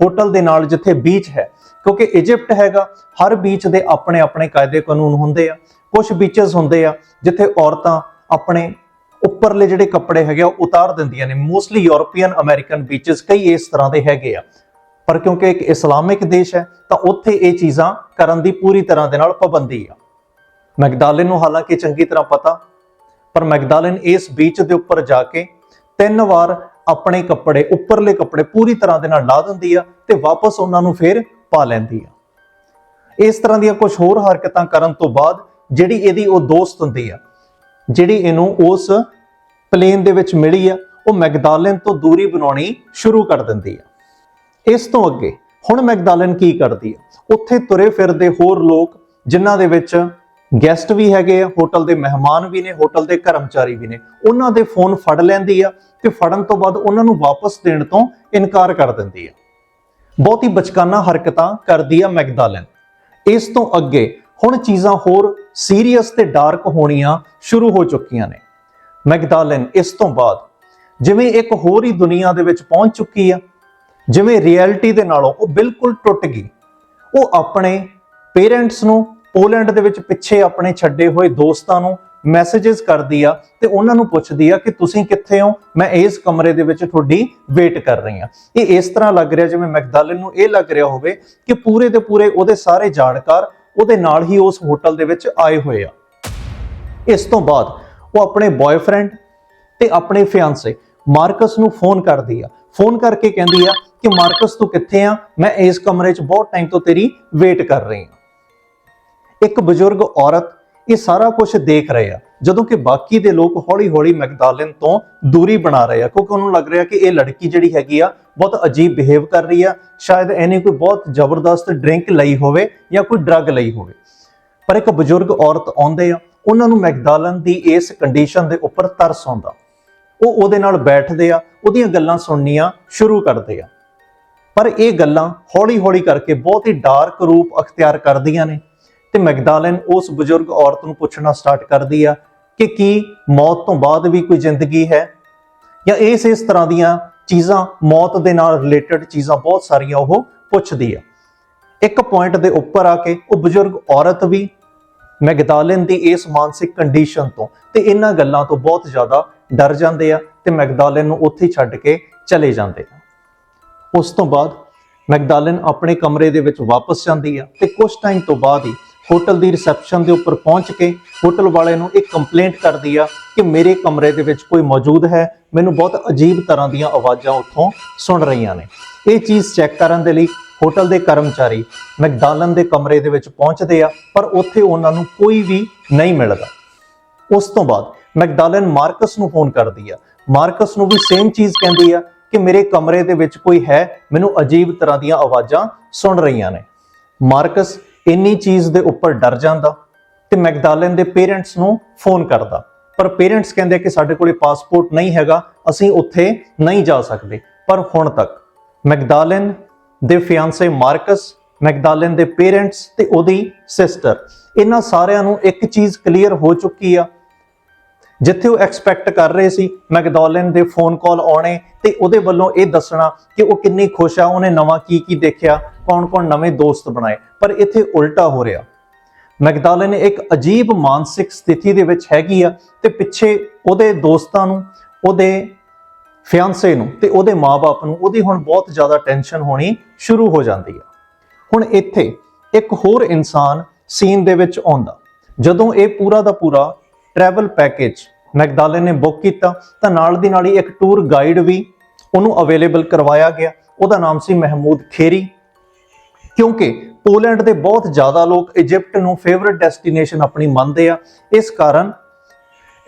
ਹੋਟਲ ਦੇ ਨਾਲ ਜਿੱਥੇ ਬੀਚ ਹੈ, ਕਿਉਂਕਿ ਇਜਿਪਟ ਹੈਗਾ, ਹਰ ਬੀਚ ਦੇ ਆਪਣੇ ਆਪਣੇ ਕਾਇਦੇ ਕਾਨੂੰਨ ਹੁੰਦੇ ਆ। ਕੁਝ ਬੀਚਸ ਹੁੰਦੇ ਆ, ਜਿੱਥੇ ਔਰਤਾਂ ਆਪਣੇ ਉੱਪਰਲੇ ਜਿਹੜੇ ਕੱਪੜੇ ਹੈਗੇ ਆ, ਉਹ ਉਤਾਰ ਦਿੰਦੀਆਂ ਨੇ। ਮੋਸਟਲੀ ਯੂਰੋਪੀਅਨ ਅਮਰੀਕਨ ਬੀਚਸ ਕਈ ਇਸ ਤਰ੍ਹਾਂ ਦੇ ਹੈਗੇ ਆ। ਪਰ ਕਿਉਂਕਿ ਇੱਕ ਇਸਲਾਮਿਕ ਦੇਸ਼ ਹੈ, ਤਾਂ ਉੱਥੇ ਇਹ ਚੀਜ਼ਾਂ ਕਰਨ ਦੀ ਪੂਰੀ ਤਰ੍ਹਾਂ ਦੇ ਨਾਲ ਪਾਬੰਦੀ ਆ। ਮੈਗਡਾਲਨ ਨੂੰ ਹਾਲਾਂਕਿ ਚੰਗੀ ਤਰ੍ਹਾਂ ਪਤਾ, ਪਰ ਮੈਗਡਾਲਨ ਇਸ ਬੀਚ ਦੇ ਉੱਪਰ ਜਾ ਕੇ ਤਿੰਨ ਵਾਰ ਆਪਣੇ ਕੱਪੜੇ, ਉੱਪਰਲੇ ਕੱਪੜੇ ਪੂਰੀ ਤਰ੍ਹਾਂ ਦੇ ਨਾਲ ਲਾ ਦਿੰਦੀ ਆ ਤੇ ਵਾਪਸ ਉਹਨਾਂ ਨੂੰ ਫੇਰ ਪਾ ਲੈਂਦੀ ਆ। ਇਸ ਤਰ੍ਹਾਂ ਦੀਆਂ ਕੁਝ ਹੋਰ ਹਰਕਤਾਂ ਕਰਨ ਤੋਂ ਬਾਅਦ ਜਿਹੜੀ ਇਹਦੀ ਉਹ ਦੋਸਤ ਹੁੰਦੀ ਆ, ਜਿਹੜੀ ਇਹਨੂੰ ਉਸ ਪਲੇਨ ਦੇ ਵਿੱਚ ਮਿਲੀ ਆ, ਉਹ ਮੈਗਡਾਲਨ ਤੋਂ ਦੂਰੀ ਬਣਾਉਣੀ ਸ਼ੁਰੂ ਕਰ ਦਿੰਦੀ ਆ। ਇਸ ਤੋਂ ਅੱਗੇ ਹੁਣ ਮੈਗਡਾਲਨ ਕੀ ਕਰਦੀ ਆ? ਉੱਥੇ ਤੁਰੇ ਫਿਰਦੇ ਹੋਰ ਲੋਕ, ਜਿਨ੍ਹਾਂ ਦੇ ਵਿੱਚ ਗੈਸਟ ਵੀ ਹੈਗੇ ਆ ਹੋਟਲ ਦੇ ਮਹਿਮਾਨ ਵੀ ਨੇ ਹੋਟਲ ਦੇ ਕਰਮਚਾਰੀ ਵੀ ਨੇ। ਉਹਨਾਂ ਦੇ ਫੋਨ ਫੜ ਲੈਂਦੀ ਆ ਤੇ ਫੜਨ ਤੋਂ ਬਾਅਦ ਉਹਨਾਂ ਨੂੰ ਵਾਪਸ ਦੇਣ ਤੋਂ ਇਨਕਾਰ ਕਰ ਦਿੰਦੀ ਆ। ਬਹੁਤ ਹੀ ਬਚਕਾਨਾ ਹਰਕਤਾਂ ਕਰਦੀ ਆ ਮੈਗਡਾਲਨ ਇਸ ਤੋਂ ਅੱਗੇ ਹੁਣ ਚੀਜ਼ਾਂ ਹੋਰ ਸੀਰੀਅਸ ਤੇ ਡਾਰਕ ਹੋਣੀਆਂ ਸ਼ੁਰੂ ਹੋ ਚੁੱਕੀਆਂ ਨੇ। ਮੈਗਡਾਲਨ ਇਸ ਤੋਂ ਬਾਅਦ ਜਿਵੇਂ ਇੱਕ ਹੋਰ ਹੀ ਦੁਨੀਆ ਦੇ ਵਿੱਚ ਪਹੁੰਚ ਚੁੱਕੀ ਆ, ਜਿਵੇਂ ਰਿਐਲਿਟੀ ਦੇ ਨਾਲੋਂ ਉਹ ਬਿਲਕੁਲ ਟੁੱਟ ਗਈ। ਉਹ ਆਪਣੇ ਪੇਰੈਂਟਸ ਨੂੰ ਪੋਲੈਂਡ ਦੇ ਵਿੱਚ ਪਿੱਛੇ ਆਪਣੇ ਛੱਡੇ ਹੋਏ ਦੋਸਤਾਂ ਨੂੰ ਮੈਸੇजेस ਕਰਦੀ ਆ ਤੇ ਉਹਨਾਂ ਨੂੰ ਪੁੱਛਦੀ ਆ ਕਿ ਤੁਸੀਂ ਕਿੱਥੇ ਹੋ? ਮੈਂ ਇਸ ਕਮਰੇ ਦੇ ਵਿੱਚ ਤੁਹਾਡੀ ਵੇਟ ਕਰ ਰਹੀ ਆ। ਇਹ ਇਸ ਤਰ੍ਹਾਂ ਲੱਗ ਰਿਹਾ ਜਿਵੇਂ ਮੈਕਡਾਲਨ ਨੂੰ ਇਹ ਲੱਗ ਰਿਹਾ ਹੋਵੇ ਕਿ ਪੂਰੇ ਦੇ ਪੂਰੇ ਉਹਦੇ ਸਾਰੇ ਜਾਣਕਾਰ ਉਹਦੇ ਨਾਲ ਹੀ ਉਸ ਹੋਟਲ ਦੇ ਵਿੱਚ ਆਏ ਹੋਏ ਆ। ਇਸ ਤੋਂ ਬਾਅਦ ਉਹ ਆਪਣੇ ਬॉयਫ੍ਰੈਂਡ ਤੇ ਆਪਣੇ ਫਿਆਂਸੇ ਮਾਰਕਸ ਨੂੰ ਫੋਨ ਕਰਦੀ ਆ। ਫੋਨ ਕਰਕੇ ਕਹਿੰਦੀ ਆ ਕਿ ਮਾਰਕਸ ਤੂੰ ਕਿੱਥੇ ਆ? ਮੈਂ ਇਸ ਕਮਰੇ 'ਚ ਬਹੁਤ ਟਾਈਮ ਤੋਂ ਤੇਰੀ ਵੇਟ ਕਰ ਰਹੀ ਹਾਂ ਇੱਕ ਬਜ਼ੁਰਗ ਔਰਤ ਇਹ ਸਾਰਾ ਕੁਝ ਦੇਖ ਰਹੇ ਆ, ਜਦੋਂ ਕਿ ਬਾਕੀ ਦੇ ਲੋਕ ਹੌਲੀ-ਹੌਲੀ ਮੈਗਡਾਲਨ ਤੋਂ ਦੂਰੀ ਬਣਾ ਰਹੇ ਆ, ਕਿਉਂਕਿ ਉਹਨੂੰ ਲੱਗ ਰਿਹਾ ਕਿ ਇਹ ਲੜਕੀ ਜਿਹੜੀ ਹੈਗੀ ਆ, ਬਹੁਤ ਅਜੀਬ ਬਿਹੇਵ ਕਰ ਰਹੀ ਆ, ਸ਼ਾਇਦ ਇਹਨੇ ਕੋਈ ਬਹੁਤ ਜ਼ਬਰਦਸਤ ਡਰਿੰਕ ਲਈ ਹੋਵੇ ਜਾਂ ਕੋਈ ਡਰੱਗ ਲਈ ਹੋਵੇ। ਪਰ ਇੱਕ ਬਜ਼ੁਰਗ ਔਰਤ ਆਉਂਦੇ ਆ ਉਹਨਾਂ ਨੂੰ ਮੈਗਡਾਲਨ ਦੀ ਇਸ ਕੰਡੀਸ਼ਨ ਦੇ ਉੱਪਰ ਤਰਸ ਆਉਂਦਾ। ਉਹ ਉਹਦੇ ਨਾਲ ਬੈਠਦੇ ਆ, ਉਹਦੀਆਂ ਗੱਲਾਂ ਸੁਣਨੀਆਂ ਸ਼ੁਰੂ ਕਰਦੇ ਆ। ਪਰ ਇਹ ਗੱਲਾਂ ਹੌਲੀ-ਹੌਲੀ ਕਰਕੇ ਬਹੁਤ ਹੀ ਡਾਰਕ ਰੂਪ ਅਖਤਿਆਰ ਕਰਦੀਆਂ ਨੇ ਤੇ ਮੈਗਡਾਲਨ ਉਸ ਬਜ਼ੁਰਗ ਔਰਤ ਨੂੰ ਪੁੱਛਣਾ ਸਟਾਰਟ ਕਰਦੀ ਆ ਕਿ ਕੀ ਮੌਤ ਤੋਂ ਬਾਅਦ ਵੀ ਕੋਈ ਜ਼ਿੰਦਗੀ ਹੈ? ਜਾਂ ਇਸ ਇਸ ਤਰ੍ਹਾਂ ਦੀਆਂ ਚੀਜ਼ਾਂ, ਮੌਤ ਦੇ ਨਾਲ ਰਿਲੇਟਡ ਚੀਜ਼ਾਂ ਬਹੁਤ ਸਾਰੀਆਂ ਉਹ ਪੁੱਛਦੀ ਆ। ਇੱਕ ਪੁਆਇੰਟ ਦੇ ਉੱਪਰ ਆ ਕੇ ਉਹ ਬਜ਼ੁਰਗ ਔਰਤ ਵੀ ਮੈਗਦਾਲਿਨ ਦੀ ਇਸ ਮਾਨਸਿਕ ਕੰਡੀਸ਼ਨ ਤੋਂ ਤੇ ਇਹਨਾਂ ਗੱਲਾਂ ਤੋਂ ਬਹੁਤ ਜ਼ਿਆਦਾ ਡਰ ਜਾਂਦੇ ਆ ਤੇ ਮੈਗਦਾਲਿਨ ਨੂੰ ਉੱਥੇ ਛੱਡ ਕੇ ਚਲੇ ਜਾਂਦੇ ਆ। ਉਸ ਤੋਂ ਬਾਅਦ ਮੈਗਦਾਲਿਨ ਆਪਣੇ ਕਮਰੇ ਦੇ ਵਿੱਚ ਵਾਪਸ ਜਾਂਦੀ ਆ ਤੇ ਕੁਝ ਟਾਈਮ ਤੋਂ ਬਾਅਦ ਹੀ ਹੋਟਲ ਦੀ ਰਿਸੈਪਸ਼ਨ ਦੇ ਉੱਪਰ ਪਹੁੰਚ ਕੇ ਹੋਟਲ ਵਾਲੇ ਨੂੰ ਇੱਕ ਕੰਪਲੇਂਟ ਕਰਦੀ ਆ ਕਿ ਮੇਰੇ ਕਮਰੇ ਦੇ ਵਿੱਚ ਕੋਈ ਮੌਜੂਦ ਹੈ। ਮੈਨੂੰ ਬਹੁਤ ਅਜੀਬ ਤਰ੍ਹਾਂ ਦੀਆਂ ਆਵਾਜ਼ਾਂ ਉੱਥੋਂ ਸੁਣ ਰਹੀਆਂ ਨੇ। ਇਹ ਚੀਜ਼ ਚੈੱਕ ਕਰਨ ਦੇ ਲਈ ਹੋਟਲ ਦੇ ਕਰਮਚਾਰੀ ਮੈਗਦਾਲਨ ਦੇ ਕਮਰੇ ਦੇ ਵਿੱਚ ਪਹੁੰਚਦੇ ਆ, ਪਰ ਉੱਥੇ ਉਹਨਾਂ ਨੂੰ ਕੋਈ ਵੀ ਨਹੀਂ ਮਿਲਦਾ। ਉਸ ਤੋਂ ਬਾਅਦ ਮੈਕਡਾਲਨ ਮਾਰਕਸ ਨੂੰ ਫੋਨ ਕਰਦੀ ਆ। ਮਾਰਕਸ ਨੂੰ ਵੀ ਸੇਮ ਚੀਜ਼ ਕਹਿੰਦੀ ਆ ਕਿ ਮੇਰੇ ਕਮਰੇ ਦੇ ਵਿੱਚ ਕੋਈ ਹੈ, ਮੈਨੂੰ ਅਜੀਬ ਤਰ੍ਹਾਂ ਦੀਆਂ ਆਵਾਜ਼ਾਂ ਸੁਣ ਰਹੀਆਂ ਨੇ। ਮਾਰਕਸ ਇੰਨੀ ਚੀਜ਼ ਦੇ ਉੱਪਰ ਡਰ ਜਾਂਦਾ ਤੇ ਮੈਕਡਾਲਨ ਦੇ ਪੇਰੈਂਟਸ ਨੂੰ ਫੋਨ ਕਰਦਾ। ਪਰ ਪੇਰੈਂਟਸ ਕਹਿੰਦੇ ਕਿ ਸਾਡੇ ਕੋਲੇ ਪਾਸਪੋਰਟ ਨਹੀਂ ਹੈਗਾ, ਅਸੀਂ ਉੱਥੇ ਨਹੀਂ ਜਾ ਸਕਦੇ। ਪਰ ਹੁਣ ਤੱਕ ਮੈਕਡਾਲਨ ਦੇ ਫਿਆਂਸੇ ਮਾਰਕਸ ਮੈਕਡਾਲਨ ਦੇ ਪੇਰੈਂਟਸ ਤੇ ਉਹਦੀ ਸਿਸਟਰ, ਇਹਨਾਂ ਸਾਰਿਆਂ ਨੂੰ ਇੱਕ ਚੀਜ਼ ਕਲੀਅਰ ਹੋ ਚੁੱਕੀ ਆ। ਜਿੱਥੇ ਉਹ ਐਕਸਪੈਕਟ ਕਰ ਰਹੇ ਸੀ ਮੈਕਡੋਲਨ ਦੇ ਫੋਨ ਕਾਲ ਆਉਣੇ ਤੇ ਉਹਦੇ ਵੱਲੋਂ ਇਹ ਦੱਸਣਾ ਕਿ ਉਹ ਕਿੰਨੀ ਖੁਸ਼ ਆ, ਉਹਨੇ ਨਵਾਂ ਕੀ ਕੀ ਦੇਖਿਆ। ਕੌਣ-ਕੌਣ ਨਵੇਂ ਦੋਸਤ ਬਣਾਏ, ਪਰ ਇੱਥੇ ਉਲਟਾ ਹੋ ਰਿਹਾ। ਮੈਗਦਾਲੇ ਨੇ ਇੱਕ ਅਜੀਬ ਮਾਨਸਿਕ ਸਥਿਤੀ ਦੇ ਵਿੱਚ ਹੈਗੀ ਆ ਤੇ ਪਿੱਛੇ ਉਹਦੇ ਦੋਸਤਾਂ ਨੂੰ, ਉਹਦੇ ਫਿਆਂਸੇ ਨੂੰ ਤੇ ਉਹਦੇ ਮਾਪੇ ਨੂੰ ਉਹਦੀ ਹੁਣ ਬਹੁਤ ਜ਼ਿਆਦਾ ਟੈਨਸ਼ਨ ਹੋਣੀ ਸ਼ੁਰੂ ਹੋ ਜਾਂਦੀ ਆ। ਹੁਣ ਇੱਥੇ ਇੱਕ ਹੋਰ ਇਨਸਾਨ ਸੀਨ ਦੇ ਵਿੱਚ ਆਉਂਦਾ। ਜਦੋਂ ਇਹ ਪੂਰਾ ਦਾ ਪੂਰਾ ਟਰੈਵਲ ਪੈਕੇਜ ਮੈਗਦਾਲੇ ਨੇ ਬੁੱਕ ਕੀਤਾ, ਤਾਂ ਨਾਲ ਦੀ ਨਾਲ ਹੀ ਇੱਕ ਟੂਰ ਗਾਈਡ ਵੀ ਉਹਨੂੰ ਅਵੇਲੇਬਲ ਕਰਵਾਇਆ ਗਿਆ। ਉਹਦਾ ਨਾਮ ਸੀ ਮਹਿਮੂਦ ਖੇਰੀ। ਕਿਉਂਕਿ ਪੋਲੈਂਡ ਦੇ ਬਹੁਤ ਜ਼ਿਆਦਾ ਲੋਕ ਇਜਿਪਟ ਨੂੰ ਫੇਵਰਿਟ ਡੈਸਟੀਨੇਸ਼ਨ ਆਪਣੀ ਮੰਨਦੇ ਆ। ਇਸ ਕਾਰਨ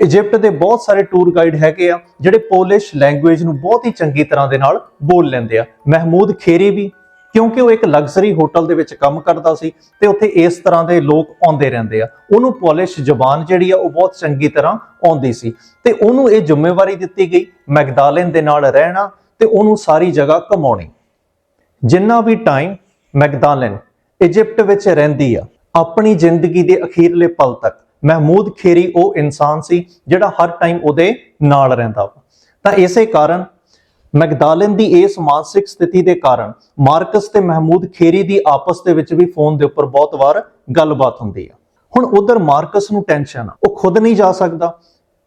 ਇਜਿਪਟ ਦੇ ਬਹੁਤ ਸਾਰੇ ਟੂਰ ਗਾਈਡ ਹੈਗੇ ਆ, ਜਿਹੜੇ ਪੋਲਿਸ਼ ਲੈਂਗੁਏਜ ਨੂੰ ਬਹੁਤ ਹੀ ਚੰਗੀ ਤਰ੍ਹਾਂ ਦੇ ਨਾਲ ਬੋਲ ਲੈਂਦੇ ਆ। ਮਹਿਮੂਦ ਖੇਰੀ ਵੀ, ਕਿਉਂਕਿ ਉਹ ਇੱਕ ਲਗਜ਼ਰੀ ਹੋਟਲ ਦੇ ਵਿੱਚ ਕੰਮ ਕਰਦਾ ਸੀ ਤੇ ਉੱਥੇ ਇਸ ਤਰ੍ਹਾਂ ਦੇ ਲੋਕ ਆਉਂਦੇ ਰਹਿੰਦੇ ਆ। ਉਹਨੂੰ ਪੋਲਿਸ਼ ਜ਼ਬਾਨ ਜਿਹੜੀ ਆ, ਉਹ ਬਹੁਤ ਚੰਗੀ ਤਰ੍ਹਾਂ ਆਉਂਦੀ ਸੀ। ਤੇ ਉਹਨੂੰ ਇਹ ਜ਼ਿੰਮੇਵਾਰੀ ਦਿੱਤੀ ਗਈ ਮੈਗਦਾਲਿਨ ਦੇ ਨਾਲ ਰਹਿਣਾ ਤੇ ਉਹਨੂੰ ਸਾਰੀ ਜਗ੍ਹਾ ਘਮਾਉਣੀ। ਜਿੰਨਾ ਵੀ ਟਾਈਮ ਮੈਗਦਾਲਿਨ ਇਜਿਪਟ ਵਿੱਚ ਰਹਿੰਦੀ ਆ। ਆਪਣੀ ਜ਼ਿੰਦਗੀ ਦੇ ਅਖੀਰਲੇ ਪਲ ਤੱਕ ਮਹਿਮੂਦ ਖੇਰੀ ਉਹ ਇਨਸਾਨ ਸੀ ਜਿਹੜਾ ਹਰ ਟਾਈਮ ਉਹਦੇ ਨਾਲ ਰਹਿੰਦਾ ਵਾ। ਤਾਂ ਇਸੇ ਕਾਰਨ ਮੈਗਦਾਲਿਨ ਦੀ ਇਸ ਮਾਨਸਿਕ ਸਥਿਤੀ ਦੇ ਕਾਰਨ ਮਾਰਕਸ ਤੇ ਮਹਿਮੂਦ ਖੇਰੀ ਦੀ ਆਪਸ ਦੇ ਵਿੱਚ ਵੀ ਫੋਨ ਦੇ ਉੱਪਰ ਬਹੁਤ ਵਾਰ ਗੱਲਬਾਤ ਹੁੰਦੀ ਆ। ਹੁਣ ਉਧਰ ਮਾਰਕਸ ਨੂੰ ਟੈਨਸ਼ਨ ਆ। ਉਹ ਖੁਦ ਨਹੀਂ ਜਾ ਸਕਦਾ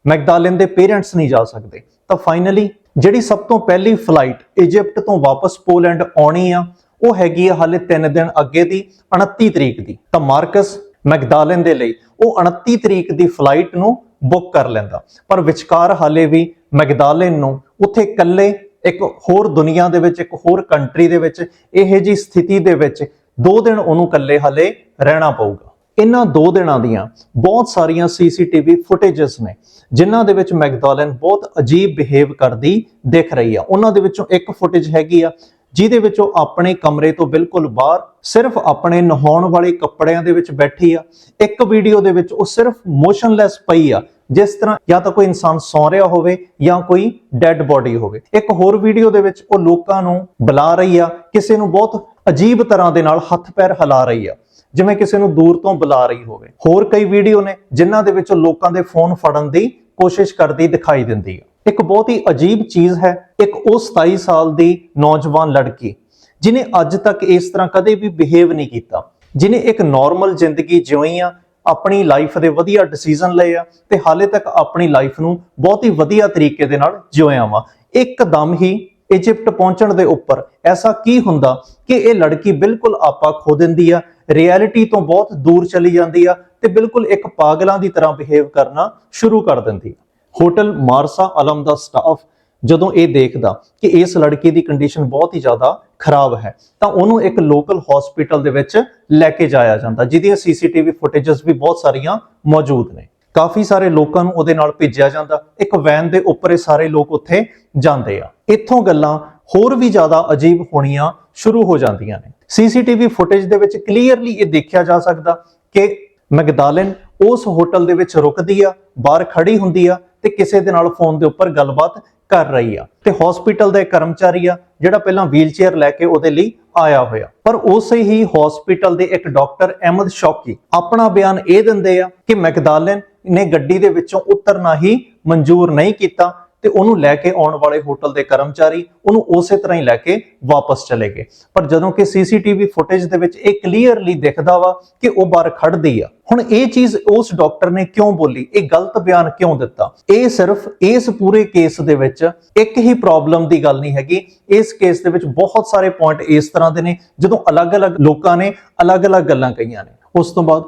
ਮੈਗਦਾਲਿਨ ਦੇ ਪੇਰੈਂਟਸ ਨਹੀਂ ਜਾ ਸਕਦੇ। ਤਾਂ ਫਾਈਨਲੀ ਜਿਹੜੀ ਸਭ ਤੋਂ ਪਹਿਲੀ ਫਲਾਈਟ ਇਜਿਪਟ ਤੋਂ ਵਾਪਸ ਪੋਲੈਂਡ ਆਉਣੀ ਆ ਉਹ ਹੈਗੀ ਆ ਹਾਲੇ 3 ਦਿਨ ਅੱਗੇ ਦੀ 29 ਤਰੀਕ ਦੀ। ਤਾਂ ਮਾਰਕਸ ਮੈਗਦਾਲਿਨ ਦੇ ਲਈ ਉਹ 29 ਤਰੀਕ ਦੀ ਫਲਾਈਟ ਨੂੰ ਬੁੱਕ ਕਰ ਲੈਂਦਾ। ਪਰ ਵਿਚਕਾਰ ਹਾਲੇ ਵੀ ਮੈਗਦਾਲਿਨ ਨੂੰ ਉੱਥੇ ਇਕੱਲੇ ਇੱਕ ਹੋਰ ਦੁਨੀਆ ਦੇ ਵਿੱਚ, ਇੱਕ ਹੋਰ ਕੰਟਰੀ ਦੇ ਵਿੱਚ, ਇਹੋ ਜੀ ਸਥਿਤੀ ਦੇ ਵਿੱਚ 2 ਦਿਨ ਉਹਨੂੰ ਇਕੱਲੇ ਹਾਲੇ ਰਹਿਣਾ ਪਊਗਾ। ਇਹਨਾਂ 2 ਦਿਨਾਂ ਦੀਆਂ ਬਹੁਤ ਸਾਰੀਆਂ ਸੀਸੀਟੀਵੀ ਫੁਟੇजेस ਨੇ, ਜਿਨ੍ਹਾਂ ਦੇ ਵਿੱਚ ਮੈਗਦਾਲਿਨ ਬਹੁਤ ਅਜੀਬ ਬਿਹੇਵ ਕਰਦੀ ਦਿਖ ਰਹੀ ਆ। ਉਹਨਾਂ ਦੇ ਵਿੱਚੋਂ ਇੱਕ ਫੁਟੇਜ ਹੈਗੀ ਆ ਜਿਹਦੇ ਵਿੱਚ ਉਹ ਆਪਣੇ ਕਮਰੇ ਤੋਂ ਬਿਲਕੁਲ ਬਾਹਰ ਸਿਰਫ ਆਪਣੇ ਨਹਾਉਣ ਵਾਲੇ ਕੱਪੜਿਆਂ ਦੇ ਵਿੱਚ ਬੈਠੀ ਆ। ਇੱਕ ਵੀਡੀਓ ਦੇ ਵਿੱਚ ਉਹ ਸਿਰਫ ਮੋਸ਼ਨਲੈਸ ਪਈ ਆ। ਜਿਸ ਤਰ੍ਹਾਂ ਜਾਂ ਤਾਂ ਕੋਈ ਇਨਸਾਨ ਸੌਂ ਰਿਹਾ ਹੋਵੇ ਜਾਂ ਕੋਈ ਡੈੱਡ ਬੋਡੀ ਹੋਵੇ। ਇੱਕ ਹੋਰ ਵੀਡੀਓ ਦੇ ਵਿੱਚ ਉਹ ਲੋਕਾਂ ਨੂੰ ਬੁਲਾ ਰਹੀ ਆ। ਕਿਸੇ ਨੂੰ ਬਹੁਤ ਅਜੀਬ ਤਰ੍ਹਾਂ ਦੇ ਨਾਲ ਹੱਥ ਪੈਰ ਹਿਲਾ ਰਹੀ ਆ। ਜਿਵੇਂ ਕਿਸੇ ਨੂੰ ਦੂਰ ਤੋਂ ਬੁਲਾ ਰਹੀ ਹੋਵੇ। ਹੋਰ ਕਈ ਵੀਡੀਓ ਨੇ ਜਿਨ੍ਹਾਂ ਦੇ ਵਿੱਚ ਉਹ ਲੋਕਾਂ ਦੇ ਫੋਨ ਫੜਨ ਦੀ ਕੋਸ਼ਿਸ਼ ਕਰਦੀ ਦਿਖਾਈ ਦਿੰਦੀ ਆ। ਇੱਕ ਬਹੁਤ ਹੀ ਅਜੀਬ ਚੀਜ਼ ਹੈ ਇੱਕ ਉਹ 27 ਸਾਲ ਦੀ ਨੌਜਵਾਨ ਲੜਕੀ ਜਿਨੇ ਅੱਜ ਤੱਕ ਇਸ ਤਰ੍ਹਾਂ ਕਦੇ ਵੀ ਬਿਹੇਵ ਨਹੀਂ ਕੀਤਾ। ਜਿਨੇ ਇੱਕ ਨਾਰਮਲ ਜ਼ਿੰਦਗੀ ਜਿਉਈ ਆ, ਆਪਣੀ ਲਾਈਫ ਦੇ ਵਧੀਆ ਡਿਸੀਜਨ ਲਏ ਆ ਤੇ ਹਾਲੇ ਤੱਕ ਆਪਣੀ ਲਾਈਫ ਨੂੰ ਬਹੁਤ ਹੀ ਵਧੀਆ ਤਰੀਕੇ ਦੇ ਨਾਲ ਜਿਉਇਆ ਵਾ। ਇੱਕਦਮ ਹੀ ਇਜਿਪਟ ਪਹੁੰਚਣ ਦੇ ਉੱਪਰ ਐਸਾ ਕੀ ਹੁੰਦਾ ਕਿ ਇਹ ਲੜਕੀ ਬਿਲਕੁਲ ਆਪਾ ਖੋ ਦਿੰਦੀ ਆ ਰਿਐਲਿਟੀ ਤੋਂ ਬਹੁਤ ਦੂਰ ਚਲੀ ਜਾਂਦੀ ਆ ਤੇ ਬਿਲਕੁਲ ਇੱਕ ਪਾਗਲਾਂ ਦੀ ਤਰ੍ਹਾਂ ਬਿਹੇਵ ਕਰਨਾ ਸ਼ੁਰੂ ਕਰ ਦਿੰਦੀ ਆ। ਹੋਟਲ ਮਾਰਸਾ ਅਲਮ ਦਾ ਸਟਾਫ ਜਦੋਂ ਇਹ ਦੇਖਦਾ ਕਿ ਇਸ ਲੜਕੀ ਦੀ ਕੰਡੀਸ਼ਨ ਬਹੁਤ ਹੀ ਜ਼ਿਆਦਾ ਖਰਾਬ ਹੈ, ਤਾਂ ਉਹਨੂੰ ਇੱਕ ਲੋਕਲ ਹਸਪੀਟਲ ਦੇ ਵਿੱਚ ਲੈ ਕੇ ਜਾਇਆ ਜਾਂਦਾ, ਜਿਹਦੀਆਂ ਸੀਸੀਟੀਵੀ ਫੁਟੇजेस ਵੀ ਬਹੁਤ ਸਾਰੀਆਂ ਮੌਜੂਦ ਨੇ। ਕਾਫੀ ਸਾਰੇ ਲੋਕਾਂ ਨੂੰ ਉਹਦੇ ਨਾਲ ਭੇਜਿਆ ਜਾਂਦਾ, ਇੱਕ ਵੈਨ ਦੇ ਉੱਪਰ ਇਹ ਸਾਰੇ ਲੋਕ ਉੱਥੇ ਜਾਂਦੇ ਆ। ਇੱਥੋਂ ਗੱਲਾਂ ਹੋਰ ਵੀ ਜ਼ਿਆਦਾ ਅਜੀਬ ਹੋਣੀਆਂ ਸ਼ੁਰੂ ਹੋ ਜਾਂਦੀਆਂ ਨੇ। ਸੀਸੀਟੀਵੀ ਫੁਟੇਜ ਦੇ ਵਿੱਚ ਕਲੀਅਰਲੀ ਇਹ ਦੇਖਿਆ ਜਾ ਸਕਦਾ ਕਿ ਮੈਗਦਾਲਿਨ ਉਸ ਹੋਟਲ ਦੇ ਵਿੱਚ ਰੁਕਦੀ ਆ, ਬਾਹਰ ਖੜੀ ਹੁੰਦੀ ਆ ਤੇ ਕਿਸੇ ਦੇ ਨਾਲ ਫੋਨ ਦੇ ਉੱਪਰ ਗੱਲਬਾਤ ਕਰ ਰਹੀ ਆ। ਤੇ ਹਸਪੀਟਲ ਦਾ ਇੱਕ ਕਰਮਚਾਰੀ ਆ, ਜਿਹੜਾ ਪਹਿਲਾਂ ਵੀਲਚੇਅਰ ਲੈ ਕੇ ਉਹਦੇ ਲਈ ਆਇਆ ਹੋਇਆ। ਪਰ ਉਸੇ ਹੀ ਹਸਪੀਟਲ ਦੇ ਇੱਕ ਡਾਕਟਰ ਅਹਿਮਦ ਸ਼ੌਕੀ ਆਪਣਾ ਬਿਆਨ ਇਹ ਦਿੰਦੇ ਆ ਕਿ ਮੈਕਦਾਲਿਨ ਨੇ ਗੱਡੀ ਦੇ ਵਿੱਚੋਂ ਉਤਰਨਾ ਹੀ ਮਨਜ਼ੂਰ ਨਹੀਂ ਕੀਤਾ ਤੇ ਉਹਨੂੰ ਲੈ ਕੇ ਆਉਣ ਵਾਲੇ ਹੋਟਲ ਦੇ ਕਰਮਚਾਰੀ ਉਹਨੂੰ ਉਸੇ ਤਰ੍ਹਾਂ ਹੀ ਲੈ ਕੇ ਵਾਪਸ ਚਲੇ ਗਏ। ਪਰ ਜਦੋਂ ਕਿ ਸੀਸੀਟੀਵੀ ਫੁਟੇਜ ਦੇ ਵਿੱਚ ਇਹ ਕਲੀਅਰਲੀ ਦਿਖਦਾ ਵਾ ਕਿ ਉਹ ਬਾਹਰ ਖੜਦੀ ਆ। ਹੁਣ ਇਹ ਚੀਜ਼ ਉਸ ਡਾਕਟਰ ਨੇ ਕਿਉਂ ਬੋਲੀ? ਇਹ ਗਲਤ ਬਿਆਨ ਕਿਉਂ ਦਿੱਤਾ? ਇਹ ਸਿਰਫ ਇਸ ਪੂਰੇ ਕੇਸ ਦੇ ਵਿੱਚ ਇੱਕ ਹੀ ਪ੍ਰੋਬਲਮ ਦੀ ਗੱਲ ਨਹੀਂ ਹੈਗੀ। ਇਸ ਕੇਸ ਦੇ ਵਿੱਚ ਬਹੁਤ ਸਾਰੇ ਪੁਆਇੰਟ ਇਸ ਤਰ੍ਹਾਂ ਦੇ ਨੇ, ਜਦੋਂ ਅਲੱਗ-ਅਲੱਗ ਲੋਕਾਂ ਨੇ ਅਲੱਗ-ਅਲੱਗ ਗੱਲਾਂ ਕਹੀਆਂ ਨੇ। ਉਸ ਤੋਂ ਬਾਅਦ